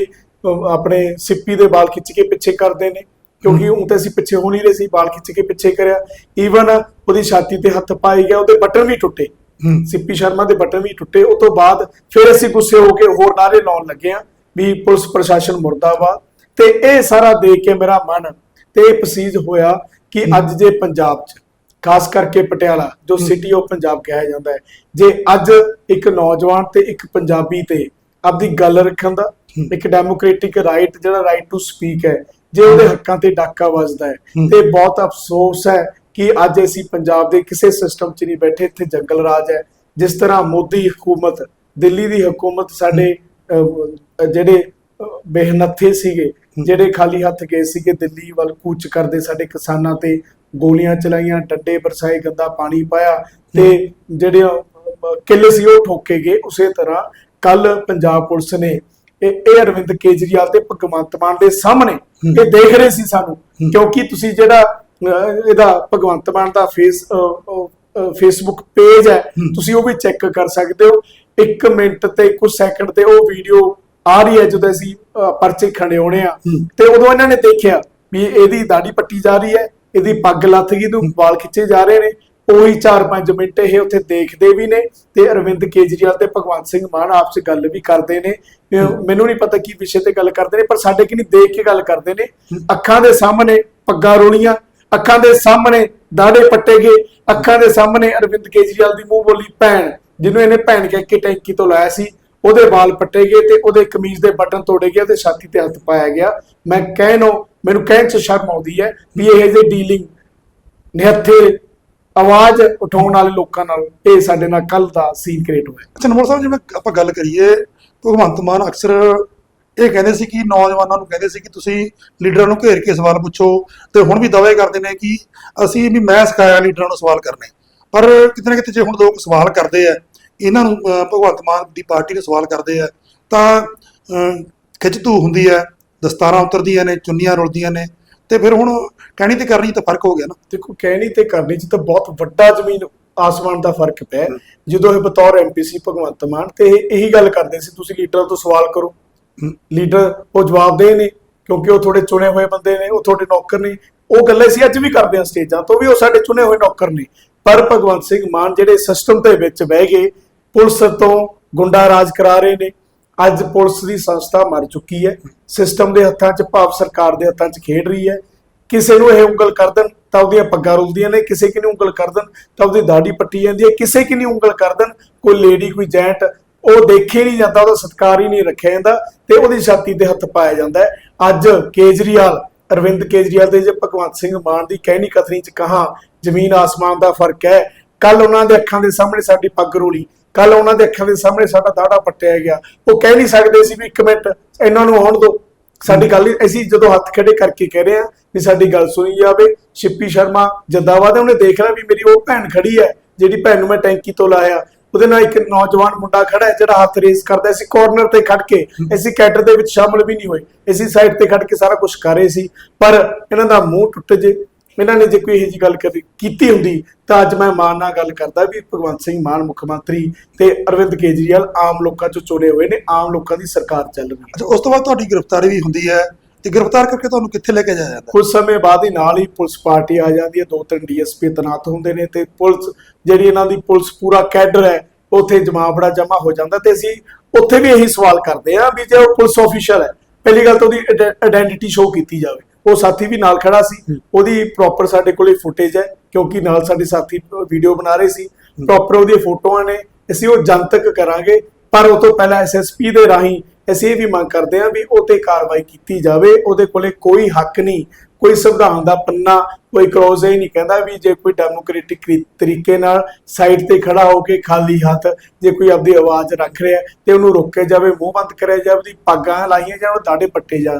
ਆਪਣੇ ਸਿੱਪੀ ਦੇ ਵਾਲ ਖਿੱਚ ਕੇ ਪਿੱਛੇ ਕਰਦੇ ਨੇ। ਕਿਉਂਕਿ ਉਹ ਤੇ ਅਸੀਂ ਪਿੱਛੇ ਹੋ ਨਹੀਂ ਰਹੇ ਸੀ ਵਾਲ ਖਿੱਚ ਕੇ ਪਿੱਛੇ ਕਰਿਆ। ਈਵਨ ਉਹਦੀ ਛਾਤੀ ਤੇ ਹੱਥ ਪਾਈ ਗਿਆ ਉਹਦੇ ਬਟਨ ਵੀ ਟੁੱਟੇ। ਸਿੱਪੀ ਸ਼ਰਮਾ ਦੇ ਬਟਨ ਵੀ ਟੁੱਟੇ। ਉਸ ਤੋਂ ਬਾਅਦ ਫਿਰ ਅਸੀਂ ਗੁੱਸੇ ਹੋ ਕੇ ਹੋਰ ਨਾਰੇ ਲਾਉਣ ਲੱਗੇ ਆ ਵੀ ਪੁਲਿਸ ਪ੍ਰਸ਼ਾਸਨ ਮੁਰਦਾਬਾਦ ਤੇ ਇਹ ਸਾਰਾ ਦੇਖ ਕੇ ਮੇਰਾ ਮਨ ਤੇ ਇਹ ਪਸੀਜ ਹੋਇਆ ਕਿ ਅੱਜ ਜੇ ਪੰਜਾਬ 'ਚ ਖਾਸ ਕਰਕੇ ਪਟਿਆਲਾ ਜੋ ਸਿਟੀ ਆਫ ਪੰਜਾਬ ਕਿਹਾ ਜਾਂਦਾ ਹੈ। ਜੇ ਅੱਜ ਇੱਕ ਨੌਜਵਾਨ ਤੇ ਇੱਕ ਪੰਜਾਬੀ ਤੇ ਆਪਦੀ ਗੱਲ ਰੱਖਣ ਦਾ ਇੱਕ ਡੈਮੋਕ੍ਰੈਟਿਕ ਰਾਈਟ ਜਿਹੜਾ ਰਾਈਟ ਟੂ ਸਪੀਕ ਹੈ ਜੇ ਉਹਦੇ ਹੱਕਾਂ ਤੇ ਡਾਕਾ ਵੱਜਦਾ ਹੈ। ਤੇ ਬਹੁਤ ਅਫਸੋਸ ਹੈ ਕਿ ਅੱਜ ਅਸੀਂ ਪੰਜਾਬ ਦੇ ਕਿਸੇ ਸਿਸਟਮ 'ਚ ਨਹੀਂ ਬੈਠੇ ਇੱਥੇ ਜੰਗਲ ਰਾਜ ਹੈ। ਜਿਸ ਤਰ੍ਹਾਂ ਮੋਦੀ ਹਕੂਮਤ ਦਿੱਲੀ ਦੀ ਹਕੂਮਤ ਸਾਡੇ ਜਿਹੜੇ ਬੇਹਨੱਥੇ ਸੀਗੇ ਜਿਹੜੇ ਖਾਲੀ ਹੱਥ ਗਏ ਸੀਗੇ ਦਿੱਲੀ ਵੱਲ ਕੂਚ ਕਰਦੇ ਸਾਡੇ ਕਿਸਾਨਾਂ ਤੇ ਗੋਲੀਆਂ ਚਲਾਈਆਂ ਡੱਡੇ ਬਰਸਾਏ ਗੰਦਾ ਪਾਣੀ ਪਾਇਆ ਤੇ ਜਿਹੜੇ ਕਿੱਲੇ ਸੀ ਉਹ ਠੋਕੇ ਗਏ। ਉਸੇ ਤਰ੍ਹਾਂ ਕੱਲ ਪੰਜਾਬ ਪੁਲਿਸ ਨੇ ਇਹ ਅਰਵਿੰਦ ਕੇਜਰੀਵਾਲ ਤੇ ਭਗਵੰਤ ਮਾਨ ਦੇ ਸਾਹਮਣੇ ਇਹ ਦੇਖ ਰਹੇ ਸੀ ਸਾਨੂੰ ਕਿਉਂਕਿ ਤੁਸੀਂ ਜਿਹੜਾ ਇਹਦਾ ਭਗਵੰਤ ਮਾਨ ਦਾ ਫੇਸ ਫੇਸਬੁੱਕ ਪੇਜ ਹੈ ਤੁਸੀਂ ਉਹ ਵੀ ਚੈੱਕ ਕਰ ਸਕਦੇ ਹੋ। 1 ਮਿੰਟ ਤੇ ਕੁਝ ਸੈਕਿੰਡ ਤੇ ਉਹ ਵੀਡੀਓ ਆ ਰਹੀ ਹੈ ਜਦੋਂ ਅਸੀਂ ਪਰਚੇ ਖੜੇ ਹੋਣੇ ਆ। ਤੇ ਉਦੋਂ ਇਹਨਾਂ ਨੇ ਦੇਖਿਆ ਵੀ ਇਹਦੀ ਦਾੜੀ ਪੱਟੀ ਜਾ ਰਹੀ ਹੈ। ਇਹਦੀ ਪੱਗ ਲੱਥ ਗਈ ਨੂੰ ਵਾਲ ਖਿੱਚੇ ਜਾ ਰਹੇ ਨੇ। ਉਹੀ 4-5 ਮਿੰਟ ਇਹ ਉੱਥੇ ਦੇਖਦੇ ਵੀ ਨੇ ਤੇ ਅਰਵਿੰਦ ਕੇਜਰੀਵਾਲ ਤੇ ਭਗਵੰਤ ਸਿੰਘ ਮਾਨ ਆਪਸ ਵਿੱਚ ਗੱਲ ਵੀ ਕਰਦੇ ਨੇ। ਮੈਨੂੰ ਨਹੀਂ ਪਤਾ ਕੀ ਵਿਸ਼ੇ ਤੇ ਗੱਲ ਕਰਦੇ ਨੇ, ਪਰ ਸਾਡੇ ਕਿ ਨਹੀਂ ਦੇਖ ਕੇ ਗੱਲ ਕਰਦੇ ਨੇ। ਅੱਖਾਂ ਦੇ ਸਾਹਮਣੇ ਪੱਗਾਂ ਰੋਲੀਆਂ, ਅੱਖਾਂ ਦੇ ਸਾਹਮਣੇ ਦਾੜੇ ਪੱਟੇ ਗਏ, ਅੱਖਾਂ ਦੇ ਸਾਹਮਣੇ ਅਰਵਿੰਦ ਕੇਜਰੀਵਾਲ ਦੀ ਮੂੰਹ ਬੋਲੀ ਭੈਣ, ਜਿਹਨੂੰ ਇਹਨੇ ਭੈਣ ਕਹਿ ਕੇ ਟੈਂਕੀ ਤੋਂ ਲਾਇਆ ਸੀ। ਉਹਦੇ ਵਾਲ ਪੱਟੇ ਗਏ ਤੇ ਉਹਦੇ ਕਮੀਜ਼ ਦੇ ਬਟਨ ਤੋੜੇ ਗਏ ਤੇ ਛਾਤੀ ਤੇ ਹੱਥ ਪਾਇਆ ਗਿਆ। ਮੈਂ ਕਹਿਣੋ ਮੈਨੂੰ ਕਹਿਣ ਚ ਸ਼ਰਮ ਆਉਂਦੀ ਹੈ ਵੀ ਇਹ ਜੇ ਡੀਲਿੰਗ ਨਿਹੱਥੇ ਆਵਾਜ਼ ਉਠਾਉਣ ਵਾਲੇ ਲੋਕਾਂ ਨਾਲ ਇਹ ਸਾਡੇ ਨਾਲ ਕੱਲ ਦਾ ਸੀਨ ਕ੍ਰੀਏਟ ਹੋਇਆ। ਅੱਛਾ ਨਮੋਲ ਸਾਹਿਬ ਜਿਵੇਂ ਆਪਾਂ ਗੱਲ ਕਰੀਏ ਭਗਵੰਤ ਮਾਨ ਅਕਸਰ ਇਹ ਕਹਿੰਦੇ ਸੀ ਕਿ ਨੌਜਵਾਨਾਂ ਨੂੰ ਕਹਿੰਦੇ ਸੀ ਕਿ ਤੁਸੀਂ ਲੀਡਰਾਂ ਨੂੰ ਘੇਰ ਕੇ ਸਵਾਲ ਪੁੱਛੋ ਤੇ ਹੁਣ ਵੀ ਦਾਅਵੇ ਕਰਦੇ ਨੇ ਕਿ ਅਸੀਂ ਵੀ ਮੈਂ ਸਿਖਾਇਆ ਲੀਡਰਾਂ ਨੂੰ ਸਵਾਲ ਕਰਨੇ। ਪਰ ਕਿਤੇ ਨਾ ਕਿਤੇ ਜੇ ਹੁਣ ਲੋਕ ਸਵਾਲ ਕਰਦੇ ਆ ਇਹਨਾਂ ਨੂੰ ਭਗਵੰਤ ਮਾਨ ਦੀ ਪਾਰਟੀ ਨੂੰ ਸਵਾਲ ਕਰਦੇ ਆ ਤਾਂ ਅਹ, ਖਿੱਚ ਧੂ ਹੁੰਦੀ ਹੈ। ਦਸਤਾਰਾਂ ਉਤਰਦੀਆਂ ਨੇ ਚੁੰਨੀਆਂ ਰੁਲਦੀਆਂ ਨੇ ਤੇ ਫਿਰ ਹੁਣ ਕਹਿਣੀ ਤੇ ਕਰਨੀ ਤਾਂ ਫ਼ਰਕ ਹੋ ਗਿਆ ਨਾ। ਦੇਖੋ ਕਹਿਣੀ ਤੇ ਕਰਨੀ ਚ ਤਾਂ ਬਹੁਤ ਵੱਡਾ ਜ਼ਮੀਨ ਆਸਮਾਨ ਦਾ ਫ਼ਰਕ ਪਿਆ। ਜਦੋਂ ਇਹ ਬਤੌਰ ਐਮਪੀਸੀ ਭਗਵੰਤ ਮਾਨ ਤੇ ਇਹ ਇਹੀ ਗੱਲ ਕਰਦੇ ਸੀ ਤੁਸੀਂ ਲੀਡਰਾਂ ਤੋਂ ਸਵਾਲ ਕਰੋ। ਲੀਡਰ ਉਹ ਜਵਾਬ ਦੇ ਨੇ ਕਿਉਂਕਿ ਉਹ ਥੋੜੇ ਚੁਣੇ ਹੋਏ ਬੰਦੇ ਨੇ ਉਹ ਤੁਹਾਡੇ ਨੌਕਰ ਨੇ। ਉਹ ਗੱਲਾਂ ਅਸੀਂ ਅੱਜ ਵੀ ਕਰਦੇ ਹਾਂ ਸਟੇਜਾਂ ਤੋਂ ਵੀ ਉਹ ਸਾਡੇ ਚੁਣੇ ਹੋਏ ਨੌਕਰ ਨੇ। ਪਰ ਭਗਵੰਤ ਸਿੰਘ ਮਾਨ ਜਿਹੜੇ ਸਿਸਟਮ ਦੇ ਵਿੱਚ ਬਹਿ ਗਏ ਪੁਲਿਸ ਤੋਂ ਗੁੰਡਾ ਰਾਜ ਕਰਾ ਰਹੇ ਨੇ। ਅੱਜ ਪੁਲਿਸ ਦੀ ਸੰਸਥਾ ਮਰ ਚੁੱਕੀ ਹੈ। ਸਿਸਟਮ ਦੇ ਹੱਥਾਂ 'ਚ, ਭਾਵ ਸਰਕਾਰ ਦੇ ਹੱਥਾਂ 'ਚ ਖੇਡ ਰਹੀ ਹੈ। ਕਿਸੇ ਨੂੰ ਇਹ ਉਂਗਲ ਕਰ ਦੇਣ ਤਾਂ ਉਹਦੀਆਂ ਪੱਗਾਂ ਰੁਲਦੀਆਂ ਨੇ। ਕਿਸੇ ਕਿ ਨੂੰ ਉਂਗਲ ਕਰ ਦੇਣ ਤਾਂ ਉਹਦੀ ਦਾੜੀ ਪੱਟੀ ਜਾਂਦੀ ਹੈ। ਕਿਸੇ ਕਿ ਨਹੀਂ ਉਂਗਲ ਕਰ ਦੇਣ, ਕੋਈ ਲੇਡੀ ਕੋਈ ਜੈਂਟ ਉਹ ਦੇਖੇ ਨਹੀਂ ਜਾਂਦਾ, ਉਹਦਾ ਸਤਿਕਾਰ ਹੀ ਨਹੀਂ ਰੱਖਿਆ ਜਾਂਦਾ ਤੇ ਉਹਦੀ ਛਾਤੀ ਤੇ ਹੱਥ ਪਾਇਆ ਜਾਂਦਾ ਹੈ। ਅੱਜ ਕੇਜਰੀਵਾਲ, ਅਰਵਿੰਦ ਕੇਜਰੀਵਾਲ ਤੇ ਜੇ ਭਗਵੰਤ ਸਿੰਘ ਮਾਨ ਦੀ ਕਹਿਣੀ ਕਥਨੀ ਚ ਕਹਾ, ਜ਼ਮੀਨ ਆਸਮਾਨ ਦਾ ਫ਼ਰਕ ਹੈ। ਕੱਲ ਉਹਨਾਂ ਦੇ ਅੱਖਾਂ ਦੇ ਸਾਹਮਣੇ ਸਾਡੀ ਪੱਗ ਰੋਲੀ। ਕੱਲ ਉਹਨਾਂ ਦੇ ਅੱਖਾਂ ਦੇ ਸਾਹਮਣੇ ਸਾਡਾ ਦਾੜਾ ਪੱਟਿਆ ਗਿਆ। ਉਹ ਕਹਿ ਨਹੀਂ ਸਕਦੇ ਸੀ ਵੀ ਇੱਕ ਮਿੰਟ ਇਹਨਾਂ ਨੂੰ ਆਉਣ ਦਿਓ। ਸਾਡੀ ਗੱਲ ਅਸੀਂ ਜਦੋਂ ਹੱਥ ਖੜੇ ਕਰਕੇ ਕਹਿ ਰਹੇ ਆ ਵੀ ਸਾਡੀ ਗੱਲ ਸੁਣੀ ਜਾਵੇ ਸ਼ਿੱਪੀ ਸ਼ਰਮਾ ਜੱਦਾਵਾਦ ਉਹਨੇ ਦੇਖ ਲਿਆ ਵੀ ਮੇਰੀ ਉਹ ਭੈਣ ਖੜੀ ਹੈ ਜਿਹੜੀ ਭੈਣ ਨੂੰ ਮੈਂ ਟੈਂਕੀ ਤੋਂ ਲਾਇਆ। ਉਹਦੇ ਨਾਲ ਇੱਕ ਨੌਜਵਾਨ ਮੁੰਡਾ ਖੜਾ ਹੈ ਜਿਹੜਾ ਹੱਥ ਰੇਸ ਕਰਦਾ ਸੀ ਕਾਰਨਰ ਤੇ ਖੜ ਕੇ ਅਸੀਂ ਕੈਟਰ ਦੇ ਵਿੱਚ ਸ਼ਾਮਲ ਵੀ ਨਹੀਂ ਹੋਏ। ਅਸੀਂ ਸਾਈਡ ਤੇ ਖੜ ਕੇ ਸਾਰਾ ਕੁਝ ਕਰ ਰਹੇ ਸੀ ਪਰ ਇਹਨਾਂ ਦਾ ਮੂੰਹ ਟੁੱਟ ਜੇ। ਇਹਨਾਂ ਨੇ ਜੇ ਕੋਈ ਇਹੋ ਜਿਹੀ ਗੱਲ ਕੀਤੀ ਹੁੰਦੀ ਤਾਂ ਅੱਜ ਮੈਂ ਮਾਨ ਨਾਲ ਗੱਲ ਕਰਦਾ ਵੀ ਭਗਵੰਤ ਸਿੰਘ ਮਾਨ ਮੁੱਖ ਮੰਤਰੀ ਤੇ ਅਰਵਿੰਦ ਕੇਜਰੀਵਾਲ ਆਮ ਲੋਕਾਂ ਚੋਂ ਚੁਣੇ ਹੋਏ ਨੇ ਆਮ ਲੋਕਾਂ ਦੀ ਸਰਕਾਰ ਚੱਲ ਰਹੀ ਹੈ। ਅੱਛਾ ਉਸ ਤੋਂ ਬਾਅਦ ਤੁਹਾਡੀ ਗ੍ਰਿਫਤਾਰੀ ਵੀ ਹੁੰਦੀ ਹੈ ਤੇ ਗ੍ਰਿਫਤਾਰ ਕਰਕੇ ਤੁਹਾਨੂੰ ਕਿੱਥੇ ਲੈ ਕੇ ਜਾਇਆ ਜਾਂਦਾ? ਕੁਝ ਸਮੇਂ ਬਾਅਦ ਹੀ ਨਾਲ ਹੀ ਪੁਲਿਸ ਪਾਰਟੀ ਆ ਜਾਂਦੀ ਹੈ ਦੋ ਤਿੰਨ ਡੀਐਸਪੀ ਤੈਨਾਤ ਹੁੰਦੇ ਨੇ ਤੇ ਪੁਲਿਸ ਜਿਹੜੀ ਇਹਨਾਂ ਦੀ ਪੁਲਿਸ ਪੂਰਾ ਕੈਡਰ ਹੈ ਉੱਥੇ ਜਮਾਵੜਾ ਜਮਾ ਹੋ ਜਾਂਦਾ ਤੇ ਅਸੀਂ ਉੱਥੇ ਵੀ ਇਹੀ ਸਵਾਲ ਕਰਦੇ ਆ ਵੀ ਜੇ ਉਹ ਪੁਲਿਸ ਆਫੀਸਰ ਹੈ ਪਹਿਲੀ ਗੱਲ ਤਾਂ ਉਹਦੀ ਆਇਡੈਂਟੀਟੀ ਸ਼ੋਅ ਕੀਤੀ ਜਾਵੇ। ਉਹ ਸਾਥੀ ਵੀ ਨਾਲ ਖੜਾ ਸੀ। ਉਹਦੀ ਪ੍ਰੋਪਰ ਸਾਡੇ ਕੋਲੇ ਫੁਟੇਜ ਹੈ ਕਿਉਂਕਿ ਨਾਲ ਸਾਡੇ ਸਾਥੀ ਵੀਡੀਓ ਬਣਾ ਰਹੇ ਸੀ। ਪ੍ਰੋਪਰ ਉਹਦੀਆਂ ਫੋਟੋਆਂ ਨੇ ਅਸੀਂ ਉਹ ਜਨਤਕ ਕਰਾਂਗੇ। ਪਰ ਉਹ ਤੋਂ ਪਹਿਲਾਂ ਐਸਐਸਪੀ ਦੇ ਰਾਹੀਂ ਅਸੀਂ ਇਹ ਵੀ ਮੰਗ ਕਰਦੇ ਹਾਂ ਵੀ ਉਹ ਤੇ ਕਾਰਵਾਈ ਕੀਤੀ ਜਾਵੇ। ਉਹਦੇ ਕੋਲੇ ਕੋਈ ਹੱਕ ਨਹੀਂ ਕੋਈ ਸੰਵਿਧਾਨ ਦਾ ਪੰਨਾ ਕੋਈ ਕਲੋਜ਼ ਇਹ ਨਹੀਂ ਕਹਿੰਦਾ ਵੀ ਜੇ ਕੋਈ ਡੈਮੋਕ੍ਰੈਟਿਕ ਤਰੀਕੇ ਨਾਲ ਸਾਈਡ ਤੇ ਖੜਾ ਹੋ ਕੇ ਖਾਲੀ ਹੱਥ ਜੇ ਕੋਈ ਆਪਦੀ ਆਵਾਜ਼ ਰੱਖ ਰਿਹਾ ਤੇ ਉਹਨੂੰ ਰੋਕਿਆ ਜਾਵੇ ਮੂੰਹ ਬੰਦ ਕਰਿਆ ਜਾਵੇ ਉਹਦੀ ਪੱਗਾਂ ਲਾਈਆਂ ਜਾਣ ਦਾੜੇ ਪੱਟੇ ਜਾਣ।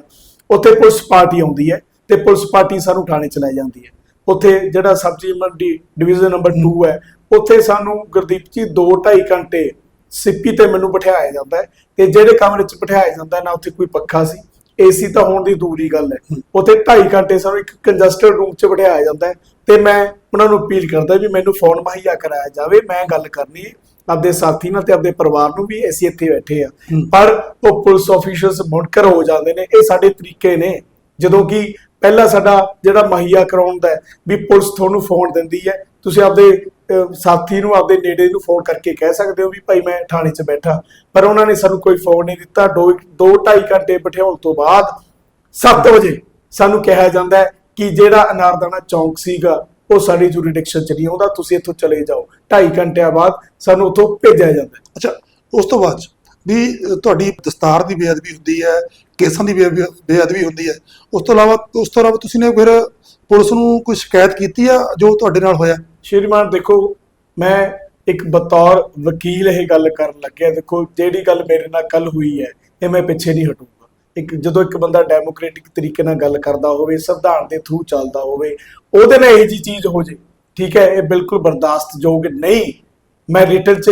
ਉੱਥੇ ਪੁਲਿਸ ਪਾਰਟੀ ਆਉਂਦੀ ਹੈ ਤੇ ਪੁਲਿਸ ਪਾਰਟੀ ਸਾਨੂੰ ਥਾਣੇ ਚ ਲੈ ਜਾਂਦੀ ਹੈ। ਉੱਥੇ ਜਿਹੜਾ ਸਬਜ਼ੀ ਮੰਡੀ ਡਿਵੀਜ਼ਨ ਨੰਬਰ 2 ਹੈ, ਉੱਥੇ ਸਾਨੂੰ ਗੁਰਦੀਪ ਜੀ 2.5 ਘੰਟੇ ਸਿੱਪੀ ਤੇ ਮੈਨੂੰ ਬਿਠਾਇਆ ਜਾਂਦਾ ਹੈ ਤੇ ਜਿਹੜੇ ਕਮਰੇ ਚ ਬਿਠਾਇਆ ਜਾਂਦਾ ਨਾ ਉੱਥੇ ਕੋਈ ਪੱਖਾ ਸੀ, ਏਸੀ ਤਾਂ ਹੋਣ ਦੀ ਦੂਰੀ ਗੱਲ ਹੈ। ਉੱਥੇ 2.5 ਘੰਟੇ ਸਾਨੂੰ ਇੱਕ ਕੰਜਸਟਡ ਰੂਮ ਚ ਬਿਠਾਇਆ ਜਾਂਦਾ ਹੈ ਤੇ ਮੈਂ ਉਹਨਾਂ ਨੂੰ ਅਪੀਲ ਕਰਦਾ ਵੀ ਮੈਨੂੰ ਫੋਨ ਮੁਹੱਈਆ ਕਰਾਇਆ ਜਾਵੇ, ਮੈਂ ਗੱਲ ਕਰਨੀ ਹੈ। ਆਪਦੇ ਸਾਥੀ ਨਾਲ ਤੇ ਆਪਦੇ ਪਰਿਵਾਰ ਨੂੰ ਵੀ ਅਸੀਂ ਇੱਥੇ ਬੈਠੇ ਆ। ਪਰ ਉਹ ਪੁਲਿਸ ਆਫੀਸਰਸ ਮੁਨਕਰ ਹੋ ਜਾਂਦੇ ਨੇ ਇਹ ਸਾਡੇ ਤਰੀਕੇ ਨੇ। ਜਦੋਂ ਕਿ ਪਹਿਲਾ ਸਾਡਾ ਜਿਹੜਾ ਮੁਹੱਈਆ ਕਰਾਉਣ ਦਾ ਵੀ ਪੁਲਿਸ ਤੁਹਾਨੂੰ ਫੋਨ ਦਿੰਦੀ ਹੈ ਤੁਸੀਂ ਆਪਦੇ ਸਾਥੀ ਨੂੰ ਆਪਦੇ ਨੇੜੇ ਨੂੰ ਫੋਨ ਕਰਕੇ ਕਹਿ ਸਕਦੇ ਹੋ ਵੀ ਭਾਈ ਮੈਂ ਥਾਣੇ 'ਚ ਬੈਠਾ। ਪਰ ਉਹਨਾਂ ਨੇ ਸਾਨੂੰ ਕੋਈ ਫੋਨ ਨਹੀਂ ਦਿੱਤਾ। 2 2 2.5 ਘੰਟੇ ਬਿਠਾਉਣ ਤੋਂ ਬਾਅਦ 7 ਵਜੇ ਸਾਨੂੰ ਕਿਹਾ ਜਾਂਦਾ ਕਿ ਜਿਹੜਾ ਅਨਾਰਦਾਨਾ ਚੌਂਕ ਸੀਗਾ ਉਹ ਸਾਡੀ ਜੁਰੀਡਿਕਸ਼ਨ 'ਚ ਨਹੀਂ ਆਉਂਦਾ ਤੁਸੀਂ ਇੱਥੋਂ ਚਲੇ ਜਾਓ। 2.5 ਘੰਟਿਆਂ ਬਾਅਦ ਸਾਨੂੰ ਉੱਥੋਂ ਭੇਜਿਆ ਜਾਂਦਾ। ਅੱਛਾ ਉਸ ਤੋਂ ਬਾਅਦ ਵੀ ਤੁਹਾਡੀ ਦਸਤਾਰ ਦੀ ਬੇਅਦਬੀ ਹੁੰਦੀ ਹੈ ਕੇਸਾਂ ਦੀ ਬੇਅਦਬੀ ਹੁੰਦੀ ਹੈ। ਉਸ ਤੋਂ ਇਲਾਵਾ ਉਸ ਤੋਂ ਇਲਾਵਾ ਤੁਸੀਂ ਨੇ ਫਿਰ ਪੁਲਿਸ ਨੂੰ ਕੋਈ ਸ਼ਿਕਾਇਤ ਕੀਤੀ ਆ ਜੋ ਤੁਹਾਡੇ ਨਾਲ ਹੋਇਆ? ਸ਼੍ਰੀਮਾਨ ਦੇਖੋ ਮੈਂ ਇੱਕ ਬਤੌਰ ਵਕੀਲ ਇਹ ਗੱਲ ਕਰਨ ਲੱਗਿਆ। ਦੇਖੋ ਜਿਹੜੀ ਗੱਲ ਮੇਰੇ ਨਾਲ ਕੱਲ ਹੋਈ ਹੈ ਇਹ ਮੈਂ ਪਿੱਛੇ ਨਹੀਂ ਹਟੂੰਗਾ। ਇੱਕ ਜਦੋਂ ਇੱਕ ਬੰਦਾ ਡੈਮੋਕ੍ਰੈਟਿਕ ਤਰੀਕੇ ਨਾਲ ਗੱਲ ਕਰਦਾ ਹੋਵੇ, ਸੰਵਿਧਾਨ ਦੇ ਥਰੂ ਚੱਲਦਾ ਹੋਵੇ, ਉਹਦੇ ਨਾਲ ਇਹ ਜੀ ਚੀਜ਼ ਹੋ ਜੇ, ਠੀਕ ਹੈ, ਇਹ ਬਿਲਕੁਲ ਬਰਦਾਸ਼ਤਯੋਗ ਨਹੀਂ। ਮੈਂ ਰਿਟਨ ਚ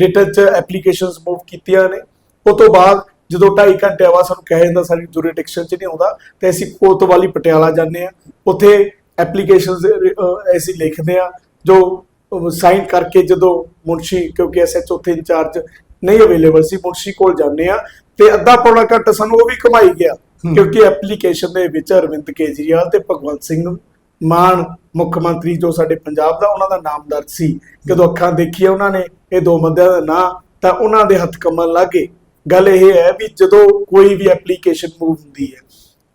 ਰਿਟਨ ਚ ਐਪਲੀਕੇਸ਼ਨਸ ਮੂਵ ਕੀਤੀਆਂ ਨੇ। ਉਹ ਤੋਂ ਬਾਅਦ ਜਦੋਂ 2.5 ਘੰਟੇ ਬਾਅਦ ਸਾਨੂੰ ਕਹਿ ਜਾਂਦਾ ਸਾਡੀ ਜੁਰੀਡਿਕਸ਼ਨ ਚ ਨਹੀਂ ਆਉਂਦਾ, ਤੇ ਅਸੀਂ ਕੋਤਵਾਲੀ ਪਟਿਆਲਾ ਜਾਂਦੇ ਆ ਉੱਥੇ ਐਪਲੀਕੇਸ਼ਨਸ ਅਸੀਂ ਲਿਖਦੇ ਆ ਜੋ ਸਾਈਨ ਕਰਕੇ ਜਦੋਂ ਮੁਨਸ਼ੀ, ਕਿਉਂਕਿ ਐਸਐਚ ਉੱਥੇ ਇੰਚਾਰਜ ਨਹੀਂ ਅਵੇਲੇਬਲ ਸੀ, ਮੁਨਸ਼ੀ ਕੋਲ ਜਾਂਦੇ ਆ ਤੇ ਅੱਧਾ ਪੌਣਾ ਘੰਟਾ ਸਾਨੂੰ ਉਹ ਵੀ ਕਮਾਈ ਗਿਆ ਕਿਉਂਕਿ ਐਪਲੀਕੇਸ਼ਨ ਦੇ ਵਿੱਚ ਅਰਵਿੰਦ ਕੇਜਰੀਵਾਲ ਤੇ ਭਗਵੰਤ ਸਿੰਘ ਮਾਨ ਮੁੱਖ ਮੰਤਰੀ ਜੋ ਸਾਡੇ ਪੰਜਾਬ ਦਾ ਉਹਨਾਂ ਦਾ ਨਾਮਦਰ ਸੀ ਜਦੋਂ ਅੱਖਾਂ ਦੇਖੀਆਂ ਉਹਨਾਂ ਨੇ ਇਹ ਦੋ ਬੰਦਿਆਂ ਦਾ ਨਾਂ ਤਾਂ ਉਹਨਾਂ ਦੇ ਹੱਥ ਕੰਮਣ ਲੱਗੇ ਗੱਲ ਇਹ ਹੈ ਵੀ ਜਦੋਂ ਕੋਈ ਵੀ ਐਪਲੀਕੇਸ਼ਨ ਮੂਵ ਹੁੰਦੀ ਹੈ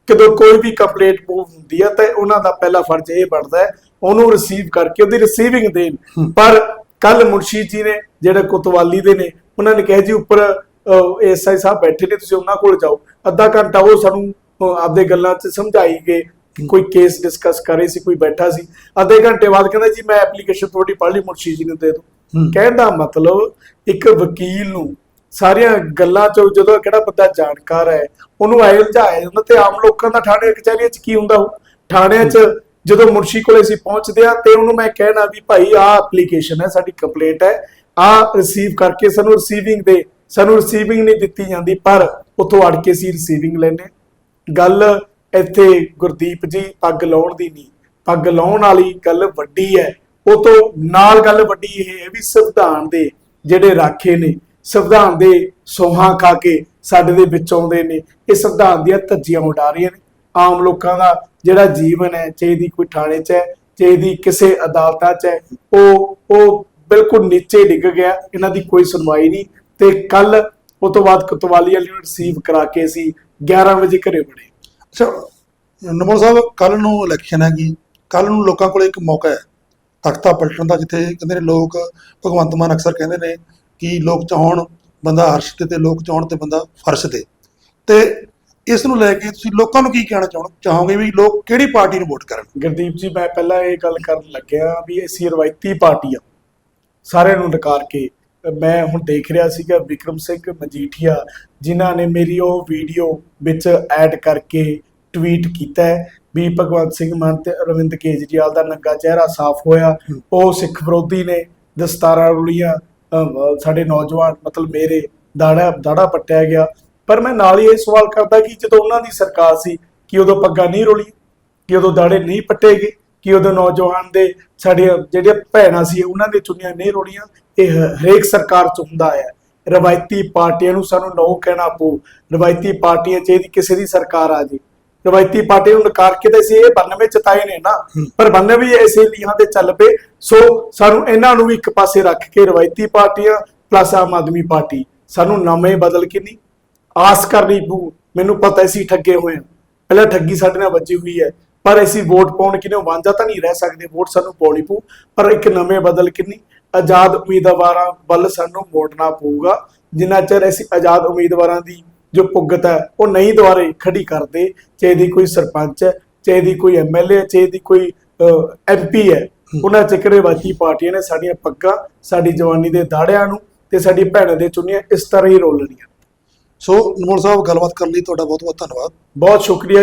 ਜਦੋਂ ਕੋਈ ਵੀ ਕੰਪਲੇਂਟ ਮੂਵ ਹੁੰਦੀ ਹੈ ਤਾਂ ਉਹਨਾਂ ਦਾ ਪਹਿਲਾ ਫਰਜ਼ ਇਹ ਬਣਦਾ ਹੈ ਉਹਨੂੰ ਰਿਸੀਵ ਕਰਕੇ ਉਹਦੀ ਰਿਸੀਵਿੰਗ ਦੇਣ। ਪਰ ਕੱਲ ਮੁਰਸ਼ੀ ਜੀ ਨੇ ਜਿਹੜੇ ਕੋਤਵਾਲੀ ਦੇ ਨੇ ਉਹਨਾਂ ਨੇ ਕਿਹਾ ਜੀ ਉੱਪਰ ਐਸਆਈ ਸਾਹਿਬ ਬੈਠੇ ਨੇ ਤੁਸੀਂ ਉਹਨਾਂ ਕੋਲ ਜਾਓ। ਅੱਧਾ ਘੰਟਾ ਉਹ ਸਾਨੂੰ ਆਪਦੇ ਗੱਲਾਂ 'ਚ ਸਮਝਾਈ ਗਏ ਕੋਈ ਕੇਸ ਡਿਸਕਸ ਕਰੇ ਸੀ ਕੋਈ ਬੈਠਾ ਸੀ। ਅੱਧੇ ਘੰਟੇ ਬਾਅਦ ਕਹਿੰਦਾ ਜੀ ਮੈਂ ਐਪਲੀਕੇਸ਼ਨ ਤੁਹਾਡੀ ਪੜ੍ਹ ਲਈ ਮੁਰਸ਼ੀ ਜੀ ਨੂੰ ਦੇ ਦਾ ਮਤਲਬ ਇੱਕ ਵਕੀਲ ਨੂੰ ਸਾਰੀਆਂ ਗੱਲਾਂ ਚੋਂ ਜਦੋਂ ਕਿਹੜਾ ਬੰਦਾ ਜਾਣਕਾਰ ਹੈ ਉਹਨੂੰ ਆਇਲ ਜਾਇਆ ਜਾਂਦਾ ਤੇ ਆਮ ਲੋਕਾਂ ਦਾ ਥਾਣੇ ਕਚਹਿਰੀਆਂ 'ਚ ਕੀ ਹੁੰਦਾ ਉਹ? ਥਾਣਿਆਂ 'ਚ ਜਦੋਂ ਮੁਰਸ਼ੀ ਕੋਲੇ ਅਸੀਂ ਪਹੁੰਚਦੇ ਆ ਤੇ ਉਹਨੂੰ ਮੈਂ ਕਹਿਣਾ ਵੀ ਭਾਈ ਆਹ ਐਪਲੀਕੇਸ਼ਨ ਹੈ ਸਾਡੀ ਕੰਪਲੇਂਟ ਹੈ। ਆਹ ਰਿਸੀਵ ਕਰਕੇ ਸਾਨੂੰ ਰਿਸੀਵਿੰਗ ਦੇ ਸਾਨੂੰ ਰਿਸੀਵਿੰਗ ਨਹੀਂ ਦਿੱਤੀ ਜਾਂਦੀ, ਪਰ ਉੱਥੋਂ ਅੜ ਕੇ ਸੀ ਰਿਸੀਵਿੰਗ ਲੈਣੇ ਗੱਲ ਇੱਥੇ ਗੁਰਦੀਪ ਜੀ, ਪੱਗ ਲਾਉਣ ਦੀ ਨਹੀਂ। ਪੱਗ ਲਾਉਣ ਵਾਲੀ ਗੱਲ ਵੱਡੀ ਹੈ। ਉਹ ਤੋਂ ਨਾਲ ਗੱਲ ਵੱਡੀ ਇਹ ਹੈ ਵੀ ਸੰਵਿਧਾਨ ਦੇ ਜਿਹੜੇ ਰਾਖੇ ਨੇ, ਸੰਵਿਧਾਨ ਦੇ ਸੋਹਾਂ ਖਾ ਕੇ ਸਾਡੇ ਦੇ ਵਿੱਚ ਆਉਂਦੇ ਨੇ, ਇਹ ਸੰਵਿਧਾਨ ਦੀਆਂ ਧੱਜੀਆਂ ਉਡਾ ਰਹੀਆਂ ਨੇ। ਆਮ ਲੋਕਾਂ ਦਾ ਜਿਹੜਾ ਜੀਵਨ ਹੈ, ਚਾਹੇ ਦੀ ਕੋਈ ਥਾਣੇ 'ਚ ਹੈ, ਚਾਹੇ ਦੀ ਕਿਸੇ ਅਦਾਲਤਾਂ 'ਚ ਹੈ, ਉਹ ਉਹ ਬਿਲਕੁਲ ਨੀਚੇ ਡਿੱਗ ਗਿਆ। ਇਹਨਾਂ ਦੀ ਕੋਈ ਸੁਣਵਾਈ ਨਹੀਂ। ਤੇ ਕੱਲ ਉਹ ਤੋਂ ਬਾਅਦ ਕੋਤਵਾਲੀ ਵਾਲੀ ਨੂੰ ਰਿਸੀਵ ਕਰਾ ਕੇ ਅਸੀਂ 11 ਵਜੇ ਘਰੇ ਬੜੇ ਅੱਛਾ ਨਮੋਲ ਸਾਹਿਬ ਕੱਲ ਨੂੰ ਇਲੈਕਸ਼ਨ ਹੈਗੀ। ਕੱਲ ਨੂੰ ਲੋਕਾਂ ਕੋਲ ਇੱਕ ਮੌਕਾ ਹੈ। ਤਖਤਾ ਪਲਟਣ ਦਾ ਜਿੱਥੇ ਕਹਿੰਦੇ ਨੇ ਲੋਕ ਭਗਵੰਤ ਮਾਨ ਅਕਸਰ ਕਹਿੰਦੇ ਨੇ ਕਿ ਲੋਕ ਚਾਹਣ ਬੰਦਾ ਹਰਸ਼ ਤੇ ਤੇ ਲੋਕ ਚਾਹਣ ਤੇ ਬੰਦਾ ਫਰਸ਼ ਤੇ ਤੇ ਇਸ ਨੂੰ ਲੈ ਕੇ ਤੁਸੀਂ ਲੋਕਾਂ ਨੂੰ ਕੀ ਕਹਿਣਾ ਚਾਹੋ ਚਾਹੋਗੇ ਵੀ ਲੋਕ ਕਿਹੜੀ ਪਾਰਟੀ ਨੂੰ ਵੋਟ ਕਰਨ? ਗੁਰਦੀਪ ਜੀ ਮੈਂ ਪਹਿਲਾਂ ਇਹ ਗੱਲ ਕਰਨ ਲੱਗਿਆ ਵੀ ਅਸੀਂ ਰਵਾਇਤੀ ਪਾਰਟੀ ਆ ਸਾਰਿਆਂ ਨੂੰ ਨਕਾਰ ਕੇ ਮੈਂ ਹੁਣ ਦੇਖ ਰਿਹਾ ਸੀਗਾ ਵਿਕਰਮ ਸਿੰਘ ਮਜੀਠੀਆ, ਜਿਨ੍ਹਾਂ ਨੇ ਮੇਰੀ ਉਹ ਵੀਡੀਓ ਵਿੱਚ ਐਡ ਕਰਕੇ ਟਵੀਟ ਕੀਤਾ ਹੈ, ਵੀ ਭਗਵੰਤ ਸਿੰਘ ਮਾਨ ਤੇ ਅਰਵਿੰਦ ਕੇਜਰੀਵਾਲ ਦਾ ਨੰਗਾ ਚਿਹਰਾ ਸਾਫ਼ ਹੋਇਆ। ਉਹ ਸਿੱਖ ਵਿਰੋਧੀ ਨੇ ਦਸਤਾਰਾਂ ਰੁਲੀਆਂ ਸਾਡੇ ਨੌਜਵਾਨ, ਮਤਲਬ ਮੇਰੇ ਦਾੜਾ ਦਾੜਾ ਪੱਟਿਆ ਗਿਆ। ਪਰ ਮੈਂ ਨਾਲ ਹੀ ਇਹ ਸਵਾਲ ਕਰਦਾ ਕਿ ਜਦੋਂ ਉਹਨਾਂ ਦੀ ਸਰਕਾਰ ਸੀ, ਕਿ ਉਦੋਂ ਪੱਗਾਂ ਨਹੀਂ ਰੋਲੀ ਕਿ ਉਦੋਂ ਦਾੜੇ ਨਹੀਂ ਪੱਟੇ ਗਏ, ਕਿ ਉਦੋਂ ਨੌਜਵਾਨ ਦੇ ਸਾਡੇ ਜਿਹੜੇ ਭੈਣਾਂ ਸੀ, ਉਹਨਾਂ ਦੇ ਚੁੰਨੀਆਂ ਨਹੀਂ ਰੋਲੀਆਂ ਇਹ ਹਰੇਕ ਸਰਕਾਰ ਚ ਹੁੰਦਾ ਹੈ। ਰਵਾਇਤੀ ਪਾਰਟੀਆਂ ਨੂੰ ਸਾਨੂੰ ਨੋ ਕਹਿਣਾ ਪਊ। ਰਵਾਇਤੀ ਪਾਰਟੀਆਂ ਚ ਇਹਦੀ ਕਿਸੇ ਦੀ ਸਰਕਾਰ ਆ ਜੇ। ਰਵਾਇਤੀ ਪਾਰਟੀ ਨੂੰ ਨਕਾਰ ਕੇ ਤੇ ਅਸੀਂ ਇਹ 92 ਚਤਾਏ ਨੇ ਨਾ। ਪਰ 92 ਵੀ ਐਸੇ ਲੀਹਾਂ ਤੇ ਚੱਲ ਪਏ। ਸੋ ਸਾਨੂੰ ਇਹਨਾਂ ਨੂੰ ਵੀ ਇੱਕ ਪਾਸੇ ਰੱਖ ਕੇ ਰਵਾਇਤੀ ਪਾਰਟੀਆਂ ਪਲੱਸ ਆਮ ਆਦਮੀ ਪਾਰਟੀ। ਸਾਨੂੰ ਨਵੇਂ ਬਦਲ ਕੇ ਨਹੀਂ। ਆਸ ਕਰਨੀ ਪਊ। ਮੈਨੂੰ ਪਤਾ ਸੀ ਠੱਗੇ ਹੋਏ ਹਾਂ। ਪਹਿਲਾਂ ਠੱਗੀ ਸਾਡੇ ਨਾਲ ਵੱਜੀ ਹੋਈ ਹੈ। ਪਰ ਅਸੀਂ ਵੋਟ ਪਾਉਣ ਕਿਨੇ ਵਾਂਝਾ ਤਾਂ ਨਹੀਂ ਰਹਿ ਸਕਦੇ। ਵੋਟ ਸਾਨੂੰ ਪਾਉਣੀ ਪਊ। ਪਰ ਇੱਕ ਨਵੇਂ ਬਦਲ ਕਿੰਨੀ ਆਜ਼ਾਦ ਉਮੀਦਵਾਰਾਂ ਵੱਲ ਸਾਨੂੰ ਮੋੜਨਾ ਪਊਗਾ। ਜਿੰਨਾ ਚਿਰ ਅਸੀਂ ਆਜ਼ਾਦ ਉਮੀਦਵਾਰਾਂ ਦੀ ਜੋ ਪੁੱਗਤ ਹੈ ਉਹ ਨਹੀਂ ਦੁਆਰੇ ਖੜੀ ਕਰਦੇ ਚਾਹੇ ਦੀ ਕੋਈ ਸਰਪੰਚ ਹੈ ਚਾਹੇ ਦੀ ਕੋਈ ਐਮਐਲਏ ਚਾਹੇ ਦੀ ਕੋਈ ਐਮਪੀ ਹੈ ਉਹਨਾਂ ਚੱਕਰੇ ਵਾਜੀ ਪਾਰਟੀਆਂ ਨੇ ਸਾਡੀਆਂ ਪੱਗਾਂ ਸਾਡੀ ਜਵਾਨੀ ਦੇ ਦਾੜਿਆਂ ਨੂੰ ਤੇ ਸਾਡੀ ਭੈਣਾਂ ਦੇ ਚੁੰਨੀਆਂ ਇਸ ਤਰ੍ਹਾਂ ਹੀ ਰੋਲਣੀਆਂ। ਸੋ ਨਮੋਲ ਸਾਹਿਬ ਗੱਲਬਾਤ ਕਰਨ ਲਈ ਤੁਹਾਡਾ ਬਹੁਤ ਬਹੁਤ ਧੰਨਵਾਦ। ਬਹੁਤ ਸ਼ੁਕਰੀਆ